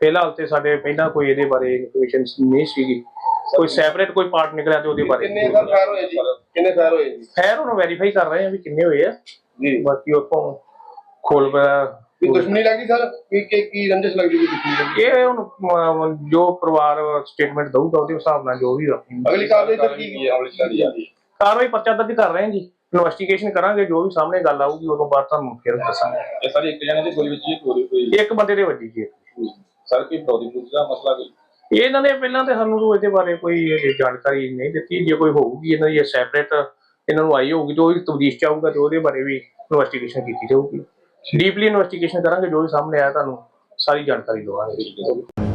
ਫਿਲਹਾਲ ਤੇ ਸਾਡੇ ਪਹਿਲਾਂ ਕੋਈ ਇਹਦੇ ਬਾਰੇ ਇਨਫੋਰਮੇਸ਼ਨ ਨਹੀਂ ਸੀਗੀ। ਕੋਈ ਸੈਪਰੇਟ ਕੋਈ ਪਾਰਟ ਨਿਕਲਿਆ ਤੇ ਉਹਦੇ ਬਾਰੇ। ਕਿੰਨੇ ਸਰ ਫਾਇਰ ਹੋਏ ਜੀ? ਕਿੰਨੇ ਫਾਇਰ ਹੋਏ ਜੀ? ਖੈਰ ਉਹਨੂੰ ਵੈਰੀਫਾਈ ਕਰ ਰਹੇ ਆ ਵੀ ਕਿੰਨੇ ਹੋਏ ਆ। ਜੀ। ਬਾਕੀ ਉਤੋਂ ਖੋਲ ਪਿਆ। ਕੋਈ ਦੁਸ਼ਮਣੀ ਲੱਗੀ ਸਰ? ਕੀ ਕੀ ਕੀ ਰੰਜਿਸ਼ ਲੱਗਦੀ ਕੋਈ ਦੁਸ਼ਮਣੀ ਇਹ ਹੁਣ ਜੋ ਪਰਿਵਾਰ ਸਟੇਟਮੈਂਟ ਦਊਗਾ ਉਹਦੇ ਹਿਸਾਬ ਨਾਲ ਜੋ ਵੀ। ਅਗਲੀ ਕਾਰਵਾਈ ਸਰ ਕੀ ਕੀ ਅਮਲ ਚ ਲਿਆਂਦੀ ਜਾ। ਰਹੀ ਹੈ ਕਾਰਵਾਈ ਪਰਚਾ ਦਰਜ ਕਰ ਰਹੇ ਹਾਂ ਜੀ। ਇਨਵੈਸਟੀਗੇਸ਼ਨ ਕਰਾਂਗੇ ਜੋ ਵੀ ਸਾਹਮਣੇ ਗੱਲ ਆਊਗੀ ਉਦੋਂ ਬਾਅਦ ਤੁਹਾਨੂੰ ਫਿਰ ਦੱਸਾਂਗੇ। ਇਹ ਸਾਰੀ ਇੱਕ ਜਣੇ ਦੀ ਗੋਲੀ ਵਿੱਚ ਹੀ ਪੂਰੀ ਹੋਈ ਇੱਕ ਬੰਦੇ ਦੇ ਵੱਜੀ ਜੀ। ਸਰ ਕੀ ਕੁੱਤੀ ਦਾ ਮਸਲਾ ਕੋਈ? ਇਹਨਾਂ ਨੇ ਪਹਿਲਾਂ ਤੇ ਸਾਨੂੰ ਇਹਦੇ ਬਾਰੇ ਕੋਈ ਇਹ ਜਾਣਕਾਰੀ ਨਹੀਂ ਦਿੱਤੀ। ਜੇ ਕੋਈ ਹੋਊਗੀ ਇਹਨਾਂ ਦੀ ਸੈਪਰੇਟ ਇਹਨਾਂ ਨੂੰ ਆਈ ਹੋਊਗੀ ਤੇ ਉਹ ਤਬਦੀਸ਼ ਚ ਆਊਗਾ ਤੇ ਉਹਦੇ ਬਾਰੇ ਵੀ ਇਨਵੈਸਟੀਗੇਸ਼ਨ ਕੀਤੀ ਜਾਊਗੀ। ਡੀਪਲੀ ਇਨਵੈਸਟੀਗੇਸ਼ਨ ਕਰਾਂਗੇ ਜੋ ਵੀ ਸਾਹਮਣੇ ਆਇਆ ਤੁਹਾਨੂੰ ਸਾਰੀ ਜਾਣਕਾਰੀ ਦਵਾਂਗੇ।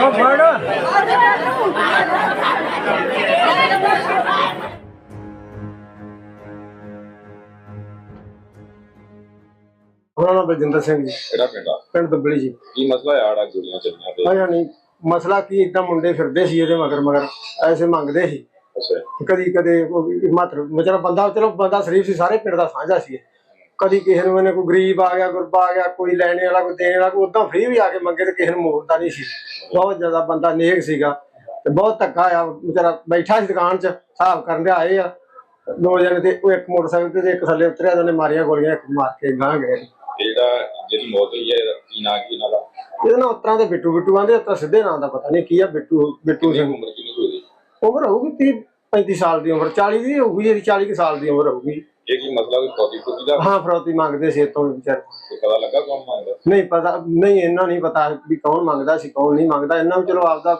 ਹੈ ਸਰ ਉਹਨਾਂ ਨਾਮ ਬਲਜਿੰਦਰ ਸਿੰਘ ਜੀ। ਕਿਹੜਾ ਪਿੰਡ ਆ? ਪਿੰਡ ਦੁੱਬਲੀ ਜੀ। ਕੀ ਮਸਲਾ ਹੈ ਆੜਾ ਗੋਲੀਆਂ ਚੱਲੀਆਂ ਤੇ? ਆਇਆ ਨਹੀਂ ਮਸਲਾ ਕੀ ਇਦਾਂ ਮੁੰਡੇ ਫਿਰਦੇ ਸੀ ਇਹਦੇ ਮਗਰ ਮਗਰ ਐਸੇ ਮੰਗਦੇ ਸੀ। ਅੱਛਾ। ਕਦੀ ਕਦੇ ਮਾਤਰ ਬੰਦਾ ਚਲੋ ਬੰਦਾ ਸ਼ਰੀਫ ਸੀ ਸਾਰੇ ਪਿੰਡ ਦਾ ਸਾਂਝਾ ਸੀ ਕਦੀ ਕਿਸੇ ਨੂੰ ਇਹਨੇ ਕੋਈ ਗਰੀਬ ਆ ਗਿਆ ਗੁਰਬਾ ਆ ਗਿਆ ਕੋਈ ਲੈਣੇ ਵਾਲਾ ਕੋਈ ਦੇਣ ਵਾਲਾ ਕੋਈ ਉਦਾਂ ਫ੍ਰੀ ਵੀ ਆ ਕੇ ਮੰਗੇ ਤੇ ਕਿਸੇ ਨੂੰ ਮੋੜਦਾ ਨਹੀਂ ਸੀ। ਬਹੁਤ ਜ਼ਿਆਦਾ ਬੰਦਾ ਨੇਕ ਸੀਗਾ ਤੇ ਬਹੁਤ ਧੱਕਾ ਆ ਵਿਚਾਰਾ ਬੈਠਾ ਸੀ ਦੁਕਾਨ 'ਚ ਹਿਸਾਬ ਕਰਨ ਦੇ ਆਏ ਆ। ਦੋ ਜਣੇ ਤੇ ਉਹ ਇੱਕ ਮੋਟਰਸਾਈਕਲ ਤੇ ਇੱਕ ਥੱਲੇ ਉਤਰਿਆ ਤੇ ਉਹਨੇ ਮਾਰੀਆਂ ਗੋਲੀਆਂ ਇੱਕ ਮਾਰ ਕੇ ਗਾਂ ਗਏ। ਜਿਹੜਾ ਜਿਹਦੀ ਮੌਤ ਹੋਈ ਹੈ ਕੀ ਨਾਂ ਕੀ ਦਾ? ਇਹਦੇ ਨਾਲ ਉਤਰਾਂ ਦੇ ਬਿੱਟੂ ਬਿੱਟੂ ਆਂਦੇ ਉਤਰਾ ਸਿੱਧੇ ਨਾਂ ਦਾ ਪਤਾ ਨਹੀਂ ਕੀ ਆ ਬਿੱਟੂ ਬਿੱਟੂ ਸਿੰਘ। ਉਮਰ ਕਿੰਨੀ ਹੋਈ? ਉਮਰ ਹੋਊਗੀ 30 35 ਸਾਲ ਦੀ ਉਮਰ 40 ਦੀ ਹੋਊਗੀ ਇਹਦੀ 40 ਕੁ ਸਾਲ ਦੀ ਉਮਰ ਹੋਊਗੀ। ਇਹ ਕੀ ਮਸਲਾ ਕੋਈ ਪ੍ਰੋਦੀਪ ਕੁੱਤੀ ਦਾ ਹਾਂ ਫਰੋਤੀ ਮੰਗਦੇ ਸੀ ਤੋਂ ਵਿਚਾਰ। ਕੋਈ ਪਤਾ ਲੱਗਾ ਕੌਣ ਮੰਗਦਾ? ਨਹੀਂ ਪਤਾ ਨਹੀਂ ਇਹਨਾਂ ਨਹੀਂ ਪਤਾ ਵੀ ਕੌਣ ਮੰਗਦਾ ਸੀ ਕੌਣ ਨਹੀਂ ਮੰਗਦਾ। ਇਹਨਾਂ ਨੂੰ ਚਲੋ ਆਪਦਾ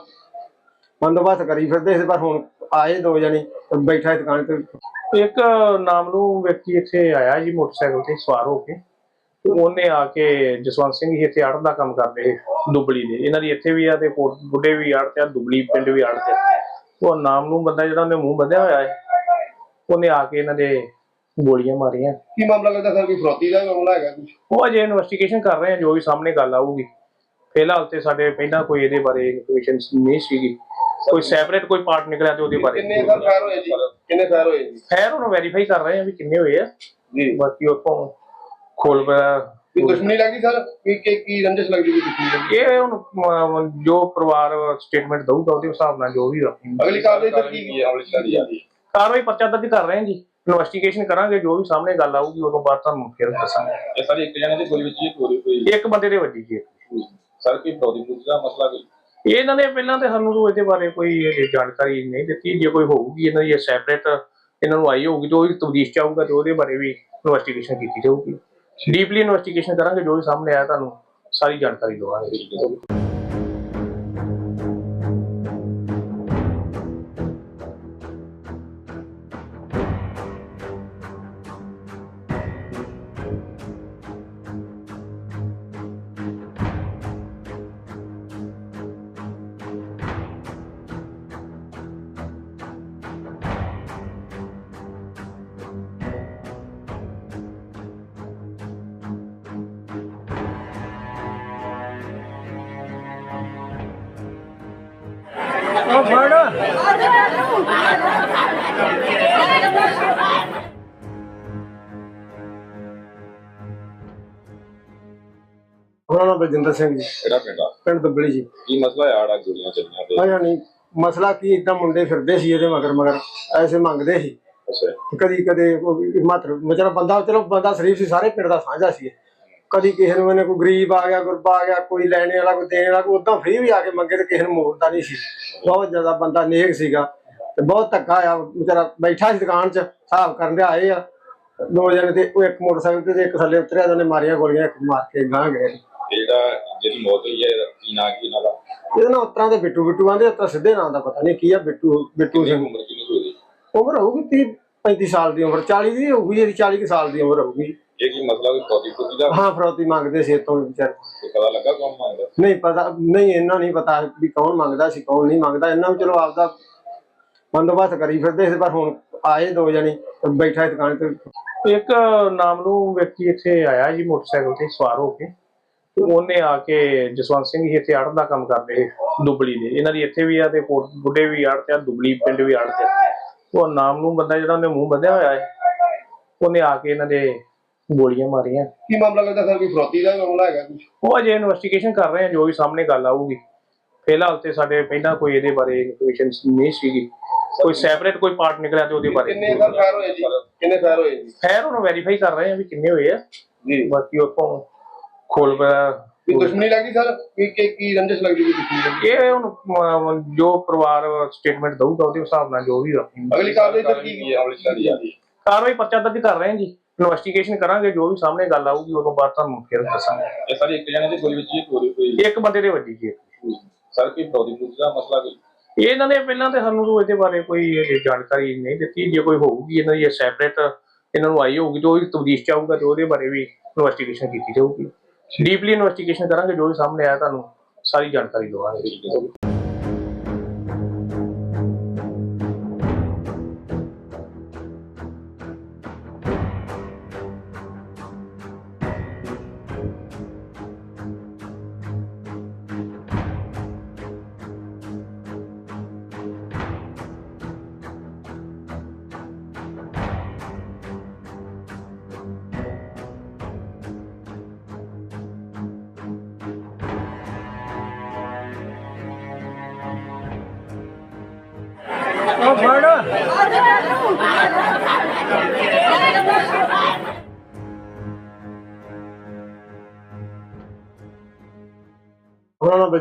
ਬੰਦੋਬਸਤ ਕਰੀ ਫਿਰਦੇ ਸੀ ਪਰ ਹੁਣ ਆਏ ਦੋ ਜਣੇ ਬੈਠਾ ਸੀ ਦੁਕਾਨ ਤੇ। ਇੱਕ ਨਾਮਲੂ ਵਿਅਕਤੀ ਇੱਥੇ ਆਇਆ ਜੀ ਮੋਟਰਸਾਈਕਲ ਤੇ ਸਵਾਰ ਹੋ ਕੇ। ਤੇ ਉਹਨੇ ਆ ਕੇ ਜਸਵੰਤ ਸਿੰਘ ਜੀ ਇੱਥੇ ਆੜਤ ਦਾ ਕੰਮ ਕਰਦੇ ਸੀ ਦੁਬਲੀ ਦੇ। ਇਹਨਾਂ ਦੀ ਇੱਥੇ ਵੀ ਆ ਤੇ ਕੋਟ ਬੁੱਢੇ ਵੀ ਆੜਤ ਆ ਦੁਬਲੀ ਪਿੰਡ ਵੀ ਆੜਤ ਆ। ਉਹ ਨਾਮਲੂ ਬੰਦਾ ਜਿਹੜਾ ਉਹਨੇ ਮੂੰਹ ਬੰਨਿਆ ਹੋਇਆ ਹੈ ਉਹਨੇ ਆ ਕੇ ਇਹਨਾਂ ਦੇ ਗੋਲੀਆਂ ਮਾਰੀਆਂ। ਕੀ ਮਾਮਲਾ ਲੱਗਦਾ ਸਰ? ਕੋਈ ਫਰੋਤੀ ਦਾ ਮਾਮਲਾ ਹੈਗਾ ਕੁਝ ਉਹ ਅਜੇ ਇਨਵੈਸਟੀਗੇਸ਼ਨ ਕਰ ਰਹੇ ਆ ਜੋ ਵੀ ਸਾਹਮਣੇ ਗੱਲ ਆਊਗੀ। ਫਿਲਹਾਲ ਤੇ ਸਾਡੇ ਪਹਿਲਾਂ ਕੋਈ ਇਹਦੇ ਬਾਰੇ ਇਨਫੋਰਮੇਸ਼ਨ ਨਹੀਂ ਸੀਗੀ। ਕੋਈ ਸੈਪਰੇਟ ਕੋਈ ਪਾਰਟ ਨਿਕਲਿਆ ਤੇ ਉਹਦੇ ਬਾਰੇ। ਕਿੰਨੇ ਸਰ ਫਾਇਰ ਹੋਏ ਜੀ? ਕਿੰਨੇ ਫਾਇਰ ਹੋਏ ਜੀ? ਖੈਰ ਹੁਣ ਵੈਰੀਫਾਈ ਕਰ ਰਹੇ ਆ ਵੀ ਕਿੰਨੇ ਹੋਏ ਆ। ਜੀ। ਬਾਕੀ ਉਤੋਂ ਖੋਲ ਕੀ ਦੁਸ਼ਮਣੀ ਲੱਗੀ ਸਰ? ਕੀ ਕੀ ਕੀ ਰੰਜਿਸ਼ ਲੱਗਦੀ ਕੋਈ ਦੁਸ਼ਮਣੀ ਲੱਗੀ? ਇਹ ਹੁਣ ਜੋ ਪਰਿਵਾਰ ਸਟੇਟਮੈਂਟ ਦਊਗਾ ਉਹਦੇ ਹਿਸਾਬ ਨਾਲ ਜੋ ਵੀ। ਅਗਲੀ ਕਾਰਵਾਈ ਸਰ ਕੀ ਕੀ ਅਮਲ ਚ ਲਿਆਂਦੀ ਜਾਂਦੀ ਹੈ। ਕਾਰਵਾਈ ਪਰਚਾ ਦਰਜ ਕਰ ਰਹੇ ਹਾਂ ਜੀ। ਇਨਵੈਸਟੀਗੇਸ਼ਨ ਕਰਾਂਗੇ ਜੋ ਵੀ ਸਾਹਮਣੇ ਗੱਲ ਆਊਗੀ ਉਦੋਂ ਬਾਅਦ ਤੁਹਾਨੂੰ ਫਿਰ ਦੱਸਾਂਗੇ। ਇਹ ਸਾਰੇ ਇੱਕ ਜਣੇ ਦੀ ਗੋਲੀ ਵਿੱਚ ਹੀ ਪੂਰੀ ਹੋਈ। ਇੱਕ ਬੰਦੇ ਦੇ ਵੱਜੀ ਜੀ ਸਰ ਕੀ ਪ੍ਰੋਦੀ ਦਾ ਮਸਲਾ ਇਹ ਇਹਨਾਂ ਨੇ ਪਹਿਲਾਂ ਤੇ ਸਾਨੂੰ ਤਾਂ ਇਹਦੇ ਬਾਰੇ ਕੋਈ ਇਹ ਜਾਣਕਾਰੀ ਨਹੀਂ ਦਿੱਤੀ। ਜੇ ਕੋਈ ਹੋਊਗੀ ਇਹਨਾਂ ਦੀ ਸੈਪਰੇਟ ਇਹਨਾਂ ਨੂੰ ਆਈ ਹੋਊਗੀ ਤਾਂ ਉਹ ਤਬਦੀਸ਼ ਚਾਹੂਗਾ ਤੇ ਉਹਦੇ ਬਾਰੇ ਵੀ ਇਨਵੈਸਟੀਗੇਸ਼ਨ ਕੀਤੀ ਜਾਊਗੀ। ਡੀਪਲੀ ਇਨਵੈਸਟੀਗੇਸ਼ਨ ਕਰਾਂਗੇ ਜੋ ਵੀ ਸਾਹਮਣੇ ਆਇਆ ਤੁਹਾਨੂੰ ਸਾਰੀ ਜਾਣਕਾਰੀ ਦਵਾਂਗੇ। ਹੈ ਉਹਨਾਂ ਨਾਲ ਬਲਜਿੰਦਰ ਸਿੰਘ ਜੀ। ਕਿਹੜਾ ਪਿੰਡ ਆ? ਪਿੰਡ ਦੁੱਬਲੀ ਜੀ। ਕੀ ਮਸਲਾ ਹੈ ਆੜਾ ਗੋਲੀਆਂ ਚੱਲੀਆਂ ਤੇ? ਆਇਆ ਨਹੀਂ ਮਸਲਾ ਕੀ ਇਦਾਂ ਮੁੰਡੇ ਫਿਰਦੇ ਸੀ ਇਹਦੇ ਮਗਰ ਮਗਰ ਐਸੇ ਮੰਗਦੇ ਸੀ। ਅੱਛਾ। ਕਦੀ ਕਦੇ ਮਾਤਰ ਮਤਲਬ ਬੰਦਾ ਚਲੋ ਬੰਦਾ ਸ਼ਰੀਫ ਸੀ ਸਾਰੇ ਪਿੰਡ ਦਾ ਸਾਂਝਾ ਸੀ। ਕਦੀ ਕਿਸੇ ਨੂੰ ਇਹਨੇ ਕੋਈ ਗਰੀਬ ਆ ਗਿਆ ਗੁਰਬਾ ਆ ਗਿਆ ਕੋਈ ਲੈਣੇ ਵਾਲਾ ਕੋਈ ਦੇਣ ਵਾਲਾ ਕੋਈ ਉਦਾਂ ਫ੍ਰੀ ਵੀ ਆ ਕੇ ਮੰਗੇ ਤੇ ਕਿਸੇ ਨੂੰ ਮੋੜਦਾ ਨਹੀਂ ਸੀ। ਬਹੁਤ ਜ਼ਿਆਦਾ ਬੰਦਾ ਨੇਕ ਸੀਗਾ ਤੇ ਬਹੁਤ ਧੱਕਾ ਆ ਵਿਚਾਰਾ ਬੈਠਾ ਸੀ ਦੁਕਾਨ 'ਚ ਹਿਸਾਬ ਕਰਨ ਦੇ ਆਏ ਆ। ਦੋ ਜਣੇ ਤੇ ਉਹ ਇੱਕ ਮੋਟਰਸਾਈਕਲ ਤੇ ਇੱਕ ਥੱਲੇ ਉਤਰਿਆ ਉਹਨੇ ਮਾਰੀਆਂ ਗੋਲੀਆਂ ਇੱਕ ਮਾਰ ਕੇ ਗਾਂ ਗਏ। ਜਿਹੜਾ ਜਿਹਦੀ ਮੌਤ ਹੋਈ ਹੈ ਕੀ ਨਾਂ ਕੀ ਇਹਨਾਂ ਦਾ? ਇਹਦੇ ਨਾਲ ਉਤਰਾਂ ਦੇ ਬਿੱਟੂ ਬਿੱਟੂ ਆਂਦੇ ਉਤਰਾ ਸਿੱਧੇ ਨਾਂ ਦਾ ਪਤਾ ਨਹੀਂ ਕੀ ਆ ਬਿੱਟੂ ਬਿੱਟੂ ਸਿੰਘ। ਉਮਰ ਕਿੰਨੀ ਹੋਈ? ਉਮਰ ਹੋਊਗੀ 30 35 ਸਾਲ ਦੀ ਉਮਰ 40 ਦੀ ਹੋਊਗੀ ਜਿਹੜੀ 40 ਕੁ ਸਾਲ ਦੀ ਉਮਰ ਹੋਊਗੀ। ਇਹ ਕੀ ਮਸਲਾ ਕੋਈ ਪ੍ਰੋਦੀ ਪੁੱਛ ਦਾ? ਹਾਂ ਫਰੋਤੀ ਮੰਗਦੇ ਸੀ ਇਤੋਂ ਵਿਚਾਰ। ਕੋਈ ਪਤਾ ਲੱਗਾ ਕੌਣ ਮੰਗਦਾ? ਨਹੀਂ ਪਤਾ ਨਹੀਂ ਇਹਨਾਂ ਨਹੀਂ ਪਤਾ ਵੀ ਕੌਣ ਮੰਗਦਾ ਸੀ ਕੌਣ ਨਹੀਂ ਮੰਗਦਾ। ਇਹਨਾਂ ਵੀ ਚਲੋ ਆਪਦਾ ਬੰਦੋਬਸਤ ਕਰੀ ਫਿਰਦੇ ਸੀ ਪਰ ਹੁਣ ਆਏ ਦੋ ਜਣੇ ਬੈਠਾ ਸੀ ਦੁਕਾਨ ਤੇ। ਇੱਕ ਨਾਮਲੂ ਵਿਅਕਤੀ ਇੱਥੇ ਆਇਆ ਜੀ ਮੋਟਰਸਾਈਕਲ ਤੇ ਸਵਾਰ ਹੋ ਕੇ। ਤੇ ਉਹਨੇ ਆ ਕੇ ਜਸਵੰਤ ਸਿੰਘ ਜੀ ਇੱਥੇ ਆੜਤ ਦਾ ਕੰਮ ਕਰਦੇ ਸੀ ਦੁਬਲੀ ਦੇ। ਇਹਨਾਂ ਦੀ ਇੱਥੇ ਵੀ ਆ ਤੇ ਕੋਟ ਬੁੱਢੇ ਵੀ ਆੜਤ ਆ ਦੁਬਲੀ ਪਿੰਡ ਵੀ ਆੜਤ ਆ। ਉਹ ਨਾਮਲੂ ਬੰਦਾ ਜਿਹੜਾ ਉਹਨੇ ਮੂੰਹ ਬੰਨਿਆ ਹੋਇਆ ਹੈ ਉਹਨੇ ਆ ਕੇ ਇਹਨਾਂ ਦੇ ਗੋਲੀਆਂ ਮਾਰੀਆਂ। ਕੀ ਮਾਮਲਾ ਲੱਗਦਾ ਸਰ? ਕੋਈ ਫਰੋਤੀ ਦਾ ਮਾਮਲਾ ਹੈਗਾ ਕੁਝ ਉਹ ਅਜੇ ਇਨਵੈਸਟੀਗੇਸ਼ਨ ਕਰ ਰਹੇ ਆ ਜੋ ਵੀ ਸਾਹਮਣੇ ਗੱਲ ਆਊਗੀ। ਫਿਲਹਾਲ ਤੇ ਸਾਡੇ ਪਹਿਲਾਂ ਕੋਈ ਇਹਦੇ ਬਾਰੇ ਇਨਫੋਰਮੇਸ਼ਨ ਨਹੀਂ ਸੀਗੀ। ਕੋਈ ਸੈਪਰੇਟ ਕੋਈ ਪਾਰਟ ਨਿਕਲਿਆ ਤੇ ਉਹਦੇ ਬਾਰੇ। ਕਿੰਨੇ ਸਰ ਫਾਇਰ ਹੋਏ ਜੀ? ਕਿੰਨੇ ਫਾਇਰ ਹੋਏ ਜੀ? ਖੈਰ ਹੁਣ ਵੈਰੀਫਾਈ ਕਰ ਰਹੇ ਆ ਵੀ ਕਿੰਨੇ ਹੋਏ ਆ। ਜੀ। ਬਾਕੀ ਉਤੋਂ ਖੋਲ ਕੀ ਦੁਸ਼ਮਣੀ ਲੱਗੀ ਸਰ? ਕੀ ਕੀ ਕੀ ਰੰਜਿਸ਼ ਲੱਗਦੀ ਦੁਸ਼ਮਣੀ ਲੱਗੀ ਇਹ ਹੁਣ ਜੋ ਪਰਿਵਾਰ ਸਟੇਟਮੈਂਟ ਦਊਗਾ ਉਹਦੇ ਹਿਸਾਬ ਨਾਲ ਜੋ ਵੀ। ਅਗਲੀ ਕਾਰਵਾਈ ਸਰ ਕੀ ਕੀ ਕਾਰਵਾਈ ਪਰਚਾ ਦਰਜ ਕਰ ਰਹੇ ਹਾਂ ਜੀ। ਇਨਵੈਸਟੀਗੇਸ਼ਨ ਕਰਾਂਗੇ ਜੋ ਵੀ ਸਾਹਮਣੇ ਗੱਲ ਆਊਗੀ ਉਦੋਂ ਬਾਅਦ ਤੁਹਾਨੂੰ ਫਿਰ ਦੱਸਾਂਗੇ। ਇਹ ਸਾਰੇ ਇੱਕ ਜਣੇ ਦੀ ਗੋਲੀ ਵਿੱਚ ਹੀ ਪੂਰੀ ਹੋਈ। ਇੱਕ ਬੰਦੇ ਦੇ ਵੱਜੀ ਜੀ ਸਰ ਕੀ ਪ੍ਰੋਦੀ ਪੁੱਛ ਦਾ ਮਸਲਾ ਇਹ ਇਹਨਾਂ ਨੇ ਪਹਿਲਾਂ ਤੇ ਸਾਨੂੰ ਤਾਂ ਇਹਦੇ ਬਾਰੇ ਕੋਈ ਜਾਣਕਾਰੀ ਨਹੀਂ ਦਿੱਤੀ। ਜੇ ਕੋਈ ਹੋਊਗੀ ਇਹਨਾਂ ਦੀ ਸੈਪਰੇਟ ਇਹਨਾਂ ਨੂੰ ਆਈ ਹੋਊਗੀ ਵੀ ਤਬਦੀਸ਼ ਚਾਹੂਗਾ ਤੇ ਉਹਦੇ ਬਾਰੇ ਵੀ ਇਨਵੈਸਟੀਗੇਸ਼ਨ ਕੀਤੀ ਜਾਊਗੀ। ਡੀਪਲੀ ਇਨਵੈਸਟੀਗੇਸ਼ਨ ਕਰਾਂਗੇ ਜੋ ਵੀ ਸਾਹਮਣੇ ਆਇਆ ਤੁਹਾਨੂੰ ਸਾਰੀ ਜਾਣਕਾਰੀ ਦਵਾਂਗੇ।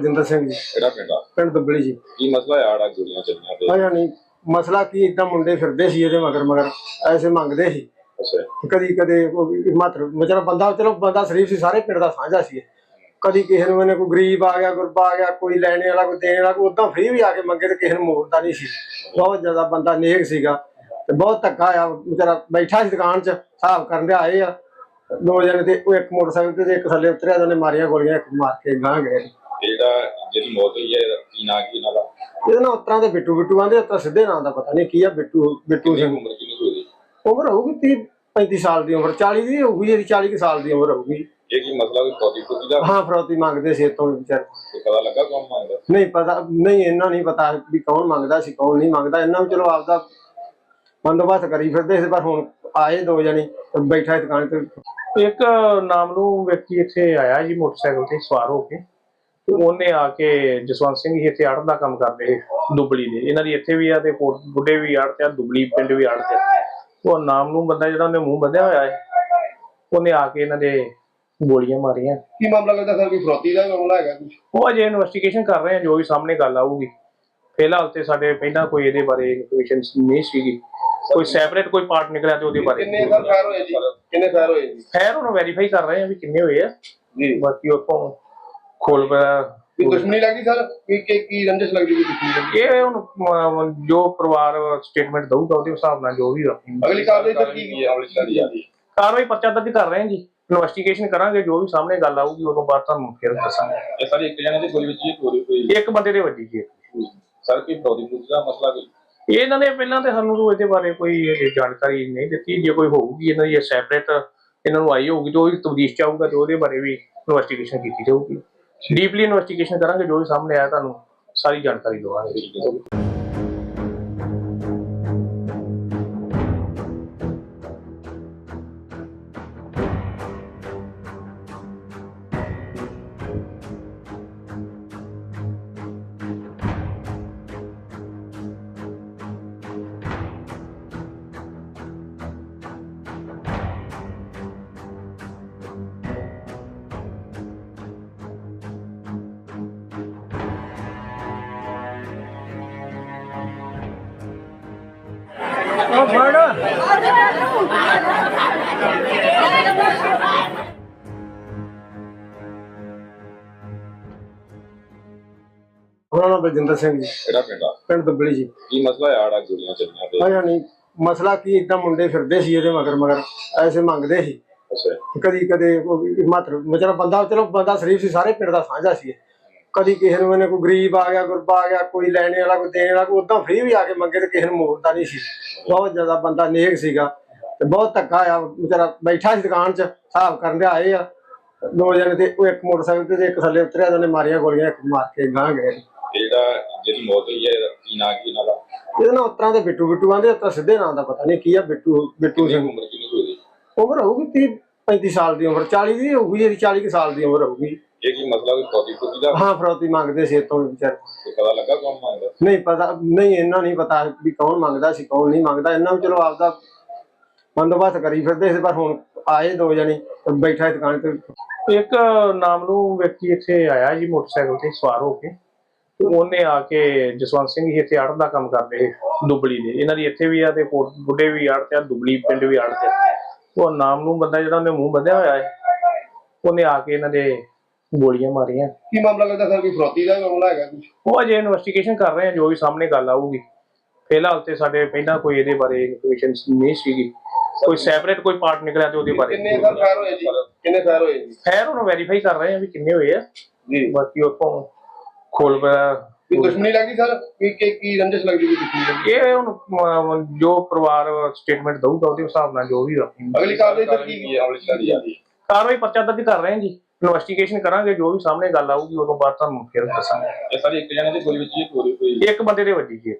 ਹੈ ਬਲਜਿੰਦਰ ਸਿੰਘ ਜੀ। ਕਿਹੜਾ ਪਿੰਡ ਆ? ਪਿੰਡ ਦੁੱਬਲੀ ਜੀ। ਕੀ ਮਸਲਾ ਹੈ ਆੜਾ ਗੋਲੀਆਂ ਚੱਲੀਆਂ ਤੇ? ਆਇਆ ਨਹੀਂ ਮਸਲਾ ਕੀ ਇਦਾਂ ਮੁੰਡੇ ਫਿਰਦੇ ਸੀ ਇਹਦੇ ਮਗਰ ਮਗਰ ਐਸੇ ਮੰਗਦੇ ਸੀ। ਅੱਛਾ। ਕਦੀ ਕਦੇ ਮਾਤਰ ਮਤਲਬ ਬੰਦਾ ਚਲੋ ਬੰਦਾ ਸ਼ਰੀਫ ਸੀ ਸਾਰੇ ਪਿੰਡ ਦਾ ਸਾਂਝਾ ਸੀ। ਕਦੀ ਕਿਸੇ ਨੂੰ ਇਹਨੇ ਕੋਈ ਗਰੀਬ ਆ ਗਿਆ ਗੁਰਬਾ ਆ ਗਿਆ ਕੋਈ ਲੈਣੇ ਵਾਲਾ ਕੋਈ ਦੇਣ ਵਾਲਾ ਕੋਈ ਉਦਾਂ ਫ੍ਰੀ ਵੀ ਆ ਕੇ ਮੰਗੇ ਤੇ ਕਿਸੇ ਨੂੰ ਮੋੜਦਾ ਨਹੀਂ ਸੀ। ਬਹੁਤ ਜ਼ਿਆਦਾ ਬੰਦਾ ਨੇਕ ਸੀਗਾ ਤੇ ਬਹੁਤ ਧੱਕਾ ਆ ਵਿਚਾਰਾ ਬੈਠਾ ਸੀ ਦੁਕਾਨ 'ਚ ਹਿਸਾਬ ਕਰਨ ਦੇ ਆਏ ਆ। ਦੋ ਜਣੇ ਤੇ ਉਹ ਇੱਕ ਮੋਟਰਸਾਈਕਲ ਤੇ ਇੱਕ ਥੱਲੇ ਉਤਰਿਆ ਉਹਨੇ ਮਾਰੀਆਂ ਗੋਲੀਆਂ ਇੱਕ ਮਾਰ ਕੇ ਗਾਂ ਗਏ। ਜਿਹੜਾ ਜਿਹਦੀ ਮੌਤ ਹੋਈ ਹੈ ਕੀ ਨਾਂ ਕੀ ਇਹਨਾਂ ਦਾ? ਇਹਦੇ ਨਾਲ ਉਤਰਾਂ ਦੇ ਬਿੱਟੂ ਬਿੱਟੂ ਆਂਦੇ ਉਤਰਾ ਸਿੱਧੇ ਨਾਂ ਦਾ ਪਤਾ ਨਹੀਂ ਕੀ ਆ ਬਿੱਟੂ ਬਿੱਟੂ ਕਿੰਨੀ ਸਿੰਘ। ਉਮਰ ਕਿੰਨੀ ਕੁ ਹੋਈ ਉਮਰ ਹੋਊਗੀ 30 35 ਸਾਲ ਦੀ ਉਮਰ 40 ਦੀ ਹੋਊਗੀ ਇਹਦੀ 40 ਕੁ ਸਾਲ ਦੀ ਉਮਰ ਹੋਊਗੀ। ਇਹ ਕੀ ਮਸਲਾ ਕੋਈ ਫੌਜੀ ਫੁਜੀ ਦਾ? ਹਾਂ ਫਰੋਤੀ ਮੰਗਦੇ ਸੀ ਇਤੋਂ ਵਿਚਾਰ। ਕੋਈ ਪਤਾ ਲੱਗਾ ਕੌਣ ਮੰਗਦਾ? ਨਹੀਂ ਪਤਾ ਨਹੀਂ ਇਹਨਾਂ ਨਹੀਂ ਪਤਾ ਵੀ ਕੌਣ ਮੰਗਦਾ ਸੀ ਕੌਣ ਨਹੀਂ ਮੰਗਦਾ। ਇਹਨਾਂ ਵੀ ਚਲੋ ਆਪਦਾ ਬੰਦੋਬਸਤ ਕਰੀ ਫਿਰਦੇ ਸੀ ਪਰ ਹੁਣ ਆਏ ਦੋ ਜਣੇ ਤੇ ਬੈਠਾ ਸੀ ਦੁਕਾਨ ਤੇ। ਇੱਕ ਨਾਮਲੂ ਵਿਅਕਤੀ ਇੱਥੇ ਆਇਆ ਜੀ ਮੋਟਰਸਾਈਕਲ ਤੇ ਸਵਾਰ ਹੋ ਕੇ। ਉਹਨੇ ਆ ਕੇ ਜਸਵੰਤ ਸਿੰਘ ਜੀ ਇੱਥੇ ਆੜਤ ਦਾ ਕੰਮ ਕਰਦੇ ਦੁਬਲੀ ਦੇ। ਇਹਨਾਂ ਦੀ ਇੱਥੇ ਵੀ ਆ ਤੇ ਬੁੱਢੇ ਵੀ ਆੜਤ ਆ ਦੁਬਲੀ ਪਿੰਡ ਵੀ ਆੜਤ ਆ। ਉਹ ਨਾਮਲੂ ਬੰਦਾ ਜਿਹੜਾ ਉਹਨੇ ਮੂੰਹ ਬੰਨਿਆ ਹੋਇਆ ਹੈ ਉਹਨੇ ਆ ਕੇ ਇਹਨਾਂ ਦੇ ਗੋਲੀਆਂ ਮਾਰੀਆਂ। ਕੀ ਮਾਮਲਾ ਕਰਦਾ ਸਰ? ਕੋਈ ਫਰੋਤੀ ਦਾ ਮਾਮਲਾ ਹੈਗਾ ਕੁਝ ਉਹ ਅਜੇ ਇਨਵੈਸਟੀਗੇਸ਼ਨ ਕਰ ਰਹੇ ਆ ਜੋ ਵੀ ਸਾਹਮਣੇ ਗੱਲ ਆਊਗੀ। ਫਿਲਹਾਲ ਤੇ ਸਾਡੇ ਪਹਿਲਾਂ ਕੋਈ ਇਹਦੇ ਬਾਰੇ ਇਨਫੋਰਮੇਸ਼ਨ ਨਹੀਂ ਸੀਗੀ। ਕੋਈ ਸੈਪਰੇਟ ਕੋਈ ਪਾਰਟ ਨਿਕਲਿਆ ਤੇ ਉਹਦੇ ਬਾਰੇ। ਕਿੰਨੇ ਫਾਇਰ ਹੋਏ ਜੀ? ਕਿੰਨੇ ਫਾਇਰ ਹੋਏ ਜੀ? ਖੈਰ ਹੁਣ ਵੈਰੀਫਾਈ ਕਰ ਰਹੇ ਆ ਵੀ ਕਿੰਨੇ ਹੋਏ ਆ। ਜੀ। ਬਾਕੀ ਉਤੋਂ ਖੋਲ ਕੀ ਦੁਸ਼ਮਣੀ ਲੱਗੀ ਸਰ? ਕੀ ਕੀ ਕੀ ਰੰਜਿਸ਼ ਲੱਗਦੀ ਕੋਈ ਦੁਸ਼ਮਣੀ ਇਹ ਹੁਣ ਜੋ ਪਰਿਵਾਰ ਸਟੇਟਮੈਂਟ ਦਊਗਾ ਉਹਦੇ ਹਿਸਾਬ ਨਾਲ ਜੋ ਵੀ ਹੋਊਗੀ। ਅਗਲੀ ਕਾਰਵਾਈ ਸਰ ਕੀ? ਕੀ ਹੈ। ਕਾਰਵਾਈ ਪਰਚਾ ਦਰਜ ਕਰ ਰਹੇ ਹਾਂ ਜੀ। ਇਨਵੈਸਟੀਗੇਸ਼ਨ ਕਰਾਂਗੇ ਜੋ ਵੀ ਸਾਹਮਣੇ ਗੱਲ ਆਊਗੀ ਉਦੋਂ ਬਾਅਦ ਤੁਹਾਨੂੰ ਫਿਰ ਦੱਸਾਂਗੇ। ਇਹ ਸਾਰੀ ਇੱਕ ਜਣੇ ਦੀ ਗੋਲੀ ਵੱਜੀ ਹੈ ਚੋਰੀ ਹੋਈ ਇੱਕ ਬੰਦੇ ਦੇ ਵੱਜੀ ਜੀ ਸਰ ਕੀ ਫੌਜੀ ਫੁਜੀ ਦਾ ਮਸਲਾ ਕੋਈ? ਇਹਨਾਂ ਨੇ ਪਹਿਲਾਂ ਤੇ ਸਾਨੂੰ ਕੋਈ ਇਹਦੇ ਬਾਰੇ ਕੋਈ ਇਹ ਜਾਣਕਾਰੀ ਨਹੀਂ ਦਿੱਤੀ। ਜੇ ਕੋਈ ਹੋਊਗੀ ਇਹਨਾਂ ਦੀ ਸੈਪਰੇਟ ਇਹਨਾਂ ਨੂੰ ਆਈ ਹੋਊਗੀ ਤੇ ਉਹ ਤਬਦੀਸ਼ ਚਾਹੂਗਾ ਤੇ ਉਹਦੇ ਬਾਰੇ ਵੀ ਇਨਵੈਸਟੀਗੇਸ਼ਨ ਕੀਤੀ ਜਾਊਗੀ। ਡੀਪਲੀ ਇਨਵੈਸਟੀਗੇਸ਼ਨ ਕਰਾਂਗੇ ਜੋ ਵੀ ਸਾਹਮਣੇ ਆਇਆ ਤੁਹਾਨੂੰ ਸਾਰੀ ਜਾਣਕਾਰੀ ਦਵਾਂਗੇ। ਬਲਜਿੰਦਰ ਸਿੰਘ ਜੀ। ਕਿਹੜਾ ਪਿੰਡ ਆ? ਪਿੰਡ ਦੁੱਬਲੀ ਜੀ। ਕੀ ਮਸਲਾ ਹੈ ਆੜਾ ਗੋਲੀਆਂ ਚੱਲੀਆਂ ਤੇ? ਆਇਆ ਨਹੀਂ ਮਸਲਾ ਕੀ ਇਦਾਂ ਮੁੰਡੇ ਫਿਰਦੇ ਸੀ ਇਹਦੇ ਮਗਰ ਮਗਰ ਐਸੇ ਮੰਗਦੇ ਸੀ। ਅੱਛਾ। ਕਦੀ ਕਦੇ ਮਾਤਰ ਵਿਚਾਰਾ ਬੰਦਾ ਚਲੋ ਬੰਦਾ ਸ਼ਰੀਫ ਸੀ ਸਾਰੇ ਪਿੰਡ ਦਾ ਸਾਂਝਾ ਸੀ ਕਦੀ ਕਿਸੇ ਨੂੰ ਇਹਨੇ ਕੋਈ ਗਰੀਬ ਆ ਗਿਆ ਗੁਰਬਾ ਆ ਗਿਆ ਕੋਈ ਲੈਣੇ ਵਾਲਾ ਕੋਈ ਦੇਣ ਵਾਲਾ ਕੋਈ ਉਦਾਂ ਫ੍ਰੀ ਵੀ ਆ ਕੇ ਮੰਗੇ ਤੇ ਕਿਸੇ ਨੂੰ ਮੋੜਦਾ ਨਹੀਂ ਸੀ। ਬਹੁਤ ਜ਼ਿਆਦਾ ਬੰਦਾ ਨੇਕ ਸੀਗਾ ਤੇ ਬਹੁਤ ਧੱਕਾ ਆ ਵਿਚਾਰਾ ਬੈਠਾ ਸੀ ਦੁਕਾਨ 'ਚ ਹਿਸਾਬ ਕਰਨ ਦੇ ਆਏ ਆ। ਦੋ ਜਣੇ ਤੇ ਉਹ ਇੱਕ ਮੋਟਰਸਾਈਕਲ ਤੇ ਇੱਕ ਥੱਲੇ ਉਤਰਿਆ ਉਹਨੇ ਮਾਰੀਆਂ ਗੋਲੀਆਂ ਇੱਕ ਮਾਰ ਕੇ ਗਾਂ ਗਏ। ਜਿਹੜਾ ਜਿਹਦੀ ਮੌਤ ਹੋਈ ਹੈ ਕੀ ਨਾਂ ਕੀ ਇਹਨਾਂ ਦਾ? ਇਹਦੇ ਨਾਲ ਉਤਰਾਂ ਦੇ ਬਿੱਟੂ ਬਿੱਟੂ ਆਂਦੇ ਉਤਰਾ ਸਿੱਧੇ ਨਾਂ ਦਾ ਪਤਾ ਨਹੀਂ ਕੀ ਆ ਬਿੱਟੂ ਬਿੱਟੂ ਕਿੰਨੀ ਸਿੰਘ। ਉਮਰ ਕਿੰਨੀ ਕੁ ਹੋਈ? ਉਮਰ ਹੋਊਗੀ 30 35 ਸਾਲ ਦੀ ਉਮਰ 40 ਦੀ ਹੋਊਗੀ ਇਹਦੀ 40 ਕੁ ਸਾਲ ਦੀ ਉਮਰ ਹੋਊਗੀ। ਇਹ ਕੀ ਮਸਲਾ ਕੋਈ ਫੌਜੀ ਫੁਜੀ ਦਾ? ਹਾਂ ਫਰੋਤੀ ਮੰਗਦੇ ਸੀ ਇਤੋਂ ਵਿਚਾਰ। ਕੋਈ ਪਤਾ ਲੱਗਾ ਕੌਣ ਮੰਗਦਾ? ਨਹੀਂ ਪਤਾ ਨਹੀਂ ਇਹਨਾਂ ਨਹੀਂ ਪਤਾ ਵੀ ਕੌਣ ਮੰਗਦਾ ਸੀ ਕੌਣ ਨਹੀਂ ਮੰਗਦਾ। ਇਹਨਾਂ ਵੀ ਚਲੋ ਆਪਦਾ ਬੰਦੋਬਸਤ ਕਰੀ ਫਿਰਦੇ ਸੀ ਪਰ ਹੁਣ ਆਏ ਦੋ ਜਣੇ ਬੈਠਾ ਦੁਕਾਨ ਤੇ। ਇੱਕ ਨਾਮਲੂ ਵਿਅਕਤੀ ਇੱਥੇ ਆਇਆ ਜੀ ਮੋਟਰਸਾਈਕਲ ਤੇ ਸਵਾਰ ਹੋ ਕੇ। ਉਹਨੇ ਆ ਕੇ ਜਸਵੰਤ ਸਿੰਘ ਜੀ ਇੱਥੇ ਆੜਤ ਦਾ ਕੰਮ ਕਰਦੇ ਦੁਬਲੀ ਦੇ। ਇਹਨਾਂ ਦੀ ਇੱਥੇ ਵੀ ਆ ਤੇ ਬੁੱਢੇ ਵੀ ਆੜਤ ਆ ਦੁਬਲੀ ਪਿੰਡ ਵੀ ਆੜਤ ਆ। ਉਹ ਨਾਮਲੂ ਬੰਦਾ ਜਿਹੜਾ ਉਹਨੇ ਮੂੰਹ ਬੰਨਿਆ ਹੋਇਆ ਹੈ ਉਹਨੇ ਆ ਕੇ ਇਹਨਾਂ ਦੇ ਗੋਲੀਆਂ ਮਾਰੀਆਂ। ਕੀ ਮਾਮਲਾ ਕਰਦਾ ਸਰ? ਕੋਈ ਫਰੋਤੀ ਦਾ ਮਾਮਲਾ ਹੈਗਾ ਕੁਝ ਉਹ ਅਜੇ ਇਨਵੈਸਟੀਗੇਸ਼ਨ ਕਰ ਰਹੇ ਆ ਜੋ ਵੀ ਸਾਹਮਣੇ ਗੱਲ ਆਊਗੀ। ਫਿਲਹਾਲ ਤੇ ਸਾਡੇ ਪਹਿਲਾਂ ਕੋਈ ਇਹਦੇ ਬਾਰੇ ਇਨਫੋਰਮੇਸ਼ਨ ਨਹੀਂ ਸੀਗੀ। ਕੋਈ ਸੈਪਰੇਟ ਕੋਈ ਪਾਰਟ ਨਿਕਲਿਆ ਤੇ ਉਹਦੇ ਬਾਰੇ। ਕਿੰਨੇ ਸਰ ਫਾਇਰ ਹੋਏ ਜੀ? ਕਿੰਨੇ ਫਾਇਰ ਹੋਏ ਜੀ? ਖੈਰ ਹੁਣ ਵੈਰੀਫਾਈ ਕਰ ਰਹੇ ਆ ਵੀ ਕਿੰਨੇ ਹੋਏ ਆ। ਜੀ। ਬਾਕੀ ਉਤੋਂ ਖੋਲ ਕੀ ਦੁਸ਼ਮਣੀ ਲੱਗੀ ਸਰ? ਕੀ ਕੀ ਕੀ ਰੰਜਿਸ਼ ਲੱਗਦੀ ਕੋਈ ਦੁਸ਼ਮਣੀ ਲੱਗੀ? ਇਹ ਹੁਣ ਜੋ ਪਰਿਵਾਰ ਸਟੇਟਮੈਂਟ ਦਊਗਾ ਉਹਦੇ ਹਿਸਾਬ ਨਾਲ ਜੋ ਵੀ ਹੋਊਗੀ। ਅਗਲੀ ਕਾਰਵਾਈ ਸਰ ਕੀ ਕੀ ਅਮਲ ਚੱਲੀ ਜਾਂਦੀ ਹੈ। ਕਾਰਵਾਈ ਪਰਚਾ ਦਰਜ ਕਰ ਰਹੇ ਹਾਂ ਜੀ। ਇਨਵੈਸਟੀਗੇਸ਼ਨ ਕਰਾਂਗੇ ਜੋ ਵੀ ਸਾਹਮਣੇ ਗੱਲ ਆਊਗੀ ਉਦੋਂ ਬਾਅਦ ਤੁਹਾਨੂੰ ਫਿਰ ਦੱਸਾਂਗੇ। ਇਹ ਸਾਰੀ ਇੱਕ ਜਣੇ ਦੀ ਗੋਲੀ ਵੱਜੀ ਹੈ ਚੋਰੀ ਹੋਈ ਇੱਕ ਬੰਦੇ ਦੇ ਵੱਜੀ ਜੀ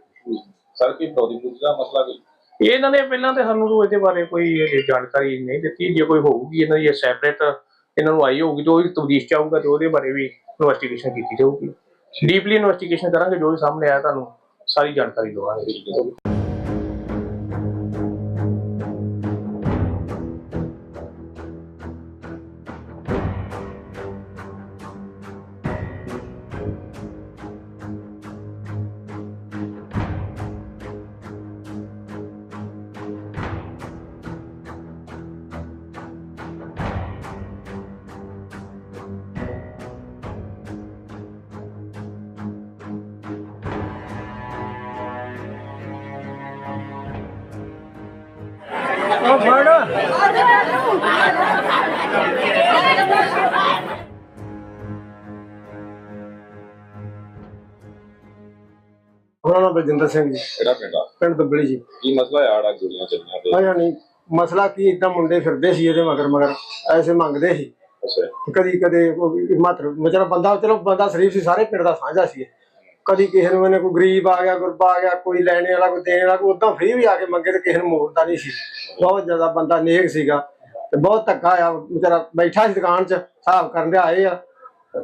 ਸਰ ਕੀ ਫੁਜੀ ਦਾ ਮਸਲਾ ਕੋਈ? ਇਹਨਾਂ ਨੇ ਪਹਿਲਾਂ ਤੇ ਸਾਨੂੰ ਕੋਈ ਇਹਦੇ ਬਾਰੇ ਕੋਈ ਇਹ ਜਾਣਕਾਰੀ ਨਹੀਂ ਦਿੱਤੀ। ਜੇ ਕੋਈ ਹੋਊਗੀ ਇਹਨਾਂ ਦੀ ਸੈਪਰੇਟ ਇਹਨਾਂ ਨੂੰ ਆਈ ਹੋਊਗੀ ਤੇ ਉਹ ਤਬਦੀਸ਼ ਚਾਹੂਗਾ ਤੇ ਉਹਦੇ ਬਾਰੇ ਵੀ ਇਨਵੈਸਟੀਗੇਸ਼ਨ ਕੀਤੀ ਜਾਊਗੀ। ਡੀਪਲੀ ਇਨਵੈਸਟੀਗੇਸ਼ਨ ਕਰਾਂਗੇ ਜੋ ਵੀ ਸਾਹਮਣੇ ਆਇਆ ਤੁਹਾਨੂੰ ਸਾਰੀ ਜਾਣਕਾਰੀ ਦਵਾਂਗੇ। ਉਹਨਾਂ ਨਾਮ ਬਲਜਿੰਦਰ ਸਿੰਘ ਜੀ। ਕਿਹੜਾ ਪਿੰਡ ਆ? ਪਿੰਡ ਦੁੱਬਲੀ ਜੀ। ਕੀ ਮਸਲਾ ਹੈ ਆੜਾ ਗੋਲੀਆਂ ਚੱਲੀਆਂ ਤੇ? ਆਇਆ ਨਹੀਂ ਮਸਲਾ ਕੀ ਇਦਾਂ ਮੁੰਡੇ ਫਿਰਦੇ ਸੀ ਇਹਦੇ ਮਗਰ ਮਗਰ ਐਸੇ ਮੰਗਦੇ ਸੀ। ਅੱਛਾ। ਕਦੀ ਕਦੇ ਮਾਤਰ ਵਿਚਾਰਾ ਬੰਦਾ ਚਲੋ ਬੰਦਾ ਸ਼ਰੀਫ ਸੀ ਸਾਰੇ ਪਿੰਡ ਦਾ ਸਾਂਝਾ ਸੀ ਕਦੀ ਕਿਸੇ ਨੂੰ ਇਹਨੇ ਕੋਈ ਗਰੀਬ ਆ ਗਿਆ ਗੁਰਬਾ ਆ ਗਿਆ ਕੋਈ ਲੈਣੇ ਵਾਲਾ ਕੋਈ ਦੇਣ ਵਾਲਾ ਕੋਈ ਉਦਾਂ ਫ੍ਰੀ ਵੀ ਆ ਕੇ ਮੰਗੇ ਤੇ ਕਿਸੇ ਨੂੰ ਮੋੜਦਾ ਨਹੀਂ ਸੀ। ਬਹੁਤ ਜ਼ਿਆਦਾ ਬੰਦਾ ਨੇਕ ਸੀਗਾ ਤੇ ਬਹੁਤ ਧੱਕਾ ਆ ਵਿਚਾਰਾ ਬੈਠਾ ਸੀ ਦੁਕਾਨ 'ਚ ਹਿਸਾਬ ਕਰਨ ਦੇ ਆਏ ਆ।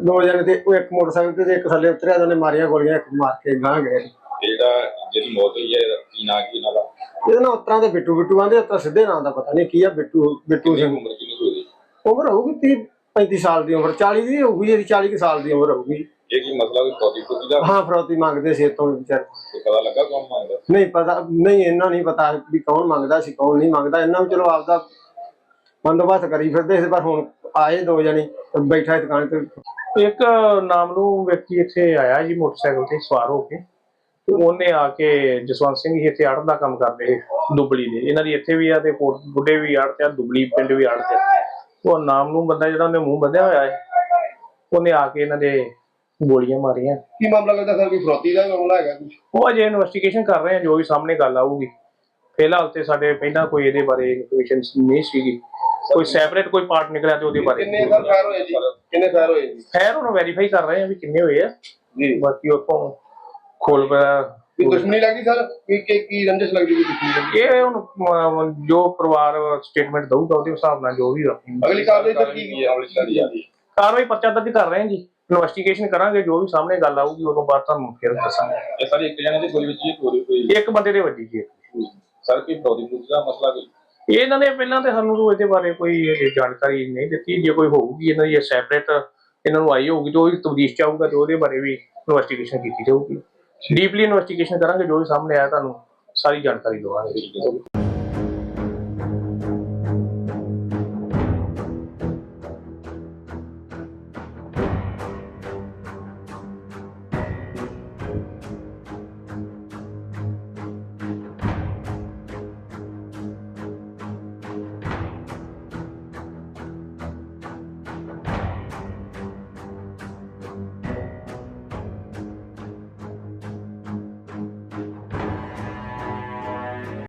ਦੋ ਜਣੇ ਤੇ ਉਹ ਇੱਕ ਮੋਟਰਸਾਈਕਲ ਤੇ ਇੱਕ ਥੱਲੇ ਉਤਰਿਆ ਉਹਨੇ ਮਾਰੀਆਂ ਗੋਲੀਆਂ ਇੱਕ ਮਾਰ ਕੇ ਗਾਂ ਗਏ। ਜਿਹੜਾ ਜਿਹਦੀ ਮੌਤ ਹੋਈ ਹੈ ਇਹਦਾ ਕੀ ਨਾਂ ਕੀ ਇਹਨਾਂ ਦਾ? ਇਹਦੇ ਨਾਲ ਉਤਰਾਂ ਦੇ ਬਿੱਟੂ ਬਿੱਟੂ ਆਂਦੇ ਉਤਰਾ ਸਿੱਧੇ ਨਾਂ ਦਾ ਪਤਾ ਨਹੀਂ ਕੀ ਆ ਬਿੱਟੂ ਬਿੱਟੂ ਸਿੰਘ। ਉਮਰ ਕਿੰਨੀ ਹੋਈ? ਉਮਰ ਹੋਊਗੀ 30 35 ਸਾਲ ਦੀ ਉਮਰ 40 ਦੀ ਹੋਊਗੀ ਇਹਦੀ 40 ਕੁ ਸਾਲ ਦੀ ਉਮਰ ਹੋਊਗੀ। ਇਹ ਕੀ ਮਸਲਾ ਕੋਈ ਫੌਜੀ ਫੁਜੀ ਦਾ? ਹਾਂ ਫਰੋਤੀ ਮੰਗਦੇ ਸੀ ਇਤੋਂ ਵਿਚਾਰ। ਪਤਾ ਲੱਗਾ ਕੌਣ ਮੰਗਦਾ? ਨਹੀਂ ਪਤਾ ਨਹੀਂ ਇਹਨਾਂ ਨਹੀਂ ਪਤਾ ਵੀ ਕੌਣ ਮੰਗਦਾ ਸੀ ਕੌਣ ਨਹੀਂ ਮੰਗਦਾ। ਇਹਨਾਂ ਨੂੰ ਚਲੋ ਆਪਦਾ ਬੰਦੋਬਸਤ ਕਰੀ ਫਿਰਦੇ ਸੀ ਪਰ ਹੁਣ ਆਏ ਦੋ ਜਣੇ ਤੇ ਬੈਠਾ ਦੁਕਾਨ ਤੇ। ਇੱਕ ਨਾਮਲੂ ਵਿਅਕਤੀ ਇੱਥੇ ਆਇਆ ਜੀ ਮੋਟਰਸਾਈਕਲ ਤੇ ਸਵਾਰ ਹੋ ਕੇ। ਤੇ ਉਹਨੇ ਆ ਕੇ ਜਸਵੰਤ ਸਿੰਘ ਜੀ ਇੱਥੇ ਆੜਤ ਦਾ ਕੰਮ ਕਰਦੇ ਦੁਬਲੀ ਦੇ। ਇਹਨਾਂ ਦੀ ਇੱਥੇ ਵੀ ਆ ਤੇ ਬੁੱਢੇ ਵੀ ਆੜਤ ਆ ਦੁਬਲੀ ਪਿੰਡ ਵੀ ਆੜਤ ਆ। ਉਹ ਨਾਮਲੂ ਬੰਦਾ ਜਿਹੜਾ ਉਹਨੇ ਮੂੰਹ ਬੰਨਿਆ ਹੋਇਆ ਹੈ ਉਹਨੇ ਆ ਕੇ ਇਹਨਾਂ ਦੇ ਗੋਲੀਆਂ ਮਾਰੀਆਂ। ਕੀ ਮਾਮਲਾ ਕਰਦਾ ਸਰ? ਕੋਈ ਫਰੋਤੀ ਦਾ ਮਾਮਲਾ ਹੈਗਾ ਕੁਝ ਉਹ ਅਜੇ ਇਨਵੈਸਟੀਗੇਸ਼ਨ ਕਰ ਰਹੇ ਆ ਜੋ ਵੀ ਸਾਹਮਣੇ ਗੱਲ ਆਊਗੀ। ਫਿਲਹਾਲ ਤੇ ਸਾਡੇ ਪਹਿਲਾਂ ਕੋਈ ਇਹਦੇ ਬਾਰੇ ਇਨਫੋਰਮੇਸ਼ਨ ਨਹੀਂ ਸੀਗੀ। ਕੋਈ ਸੈਪਰੇਟ ਕੋਈ ਪਾਰਟ ਨਿਕਲਿਆ ਤੇ ਉਹਦੇ ਬਾਰੇ। ਕਿੰਨੇ ਫਾਇਰ ਹੋਏ ਜੀ? ਕਿੰਨੇ ਫਾਇਰ ਹੋਏ ਜੀ? ਖੈਰ ਉਹਨੂੰ ਵੈਰੀਫਾਈ ਕਰ ਰਹੇ ਆ ਵੀ ਕਿੰਨੇ ਹੋਏ ਆ। ਜੀ। ਬਾਕੀ ਉਤੋਂ ਖੋਲ ਪਿਆ। ਕੀ ਦੁਸ਼ਮਣੀ ਲੱਗਦੀ ਸਰ? ਕੀ ਕੀ ਕੀ ਰੰਜਿਸ਼ ਲੱਗਦੀ ਕੋਈ ਦੁਸ਼ਮਣੀ ਲੱਗਦੀ ਇਹ ਹੁਣ ਅਮ, ਜੋ ਪਰਿਵਾਰ ਸਟੇਟਮੈਂਟ ਦਊਗਾ ਉਹਦੇ ਹਿਸਾਬ ਨਾਲ ਜੋ ਵੀ ਅਗਲੀ ਕਾਰਵਾਈ ਸਰ ਕੀ ਕੀ ਅਮਲ ਚ ਚੱਲੀ ਜਾਂਦੀ ਹੈ। ਕਾਰਵਾਈ ਪਰਚਾ ਦਰਜ ਕਰ ਰਹੇ ਹਾਂ ਜੀ। ਇਨਵੈਸਟੀਗੇਸ਼ਨ ਕਰਾਂਗੇ ਜੋ ਵੀ ਸਾਹਮਣੇ ਗੱਲ ਆਊਗੀ ਉਦੋਂ ਬਾਅਦ ਤੁਹਾਨੂੰ ਫਿਰ ਦੱਸਾਂਗੇ। ਇਹ ਸਾਰੇ ਇੱਕ ਜਣੇ ਦੀ ਗੋਲੀ ਵਿੱਚ ਹੀ ਗੋਲੀ ਹੋਈ ਇੱਕ ਬੰਦੇ ਦੇ ਵੱਜੀ ਜੀ ਸਰ ਕੀ ਫੁਜੀ ਦਾ ਮਸਲਾ ਕੋਈ? ਇਹ ਇਹਨਾਂ ਨੇ ਪਹਿਲਾਂ ਤੇ ਸਾਨੂੰ ਤਾਂ ਇਹਦੇ ਬਾਰੇ ਕੋਈ ਇਹ ਜਾਣਕਾਰੀ ਨਹੀਂ ਦਿੱਤੀ। ਜੇ ਕੋਈ ਹੋਊਗੀ ਇਹਨਾਂ ਦੀ ਸੈਪਰੇਟ ਇਹਨਾਂ ਨੂੰ ਆਈ ਹੋਊਗੀ ਤਾਂ ਉਹ ਵੀ ਤਬਦੀਸ਼ ਚਾਹੂਗਾ ਤੇ ਉਹਦੇ ਬਾਰੇ ਵੀ ਇਨਵੈਸਟੀਗੇਸ਼ਨ ਕੀਤੀ ਜਾਊਗੀ। ਡੀਪਲੀ ਇਨਵੈਸਟੀਗੇਸ਼ਨ ਕਰਾਂਗੇ ਜੋ ਵੀ ਸਾਹਮਣੇ ਆਇਆ ਤੁਹਾਨੂੰ ਸਾਰੀ ਜਾਣਕਾਰੀ ਦਵਾਂਗੇ।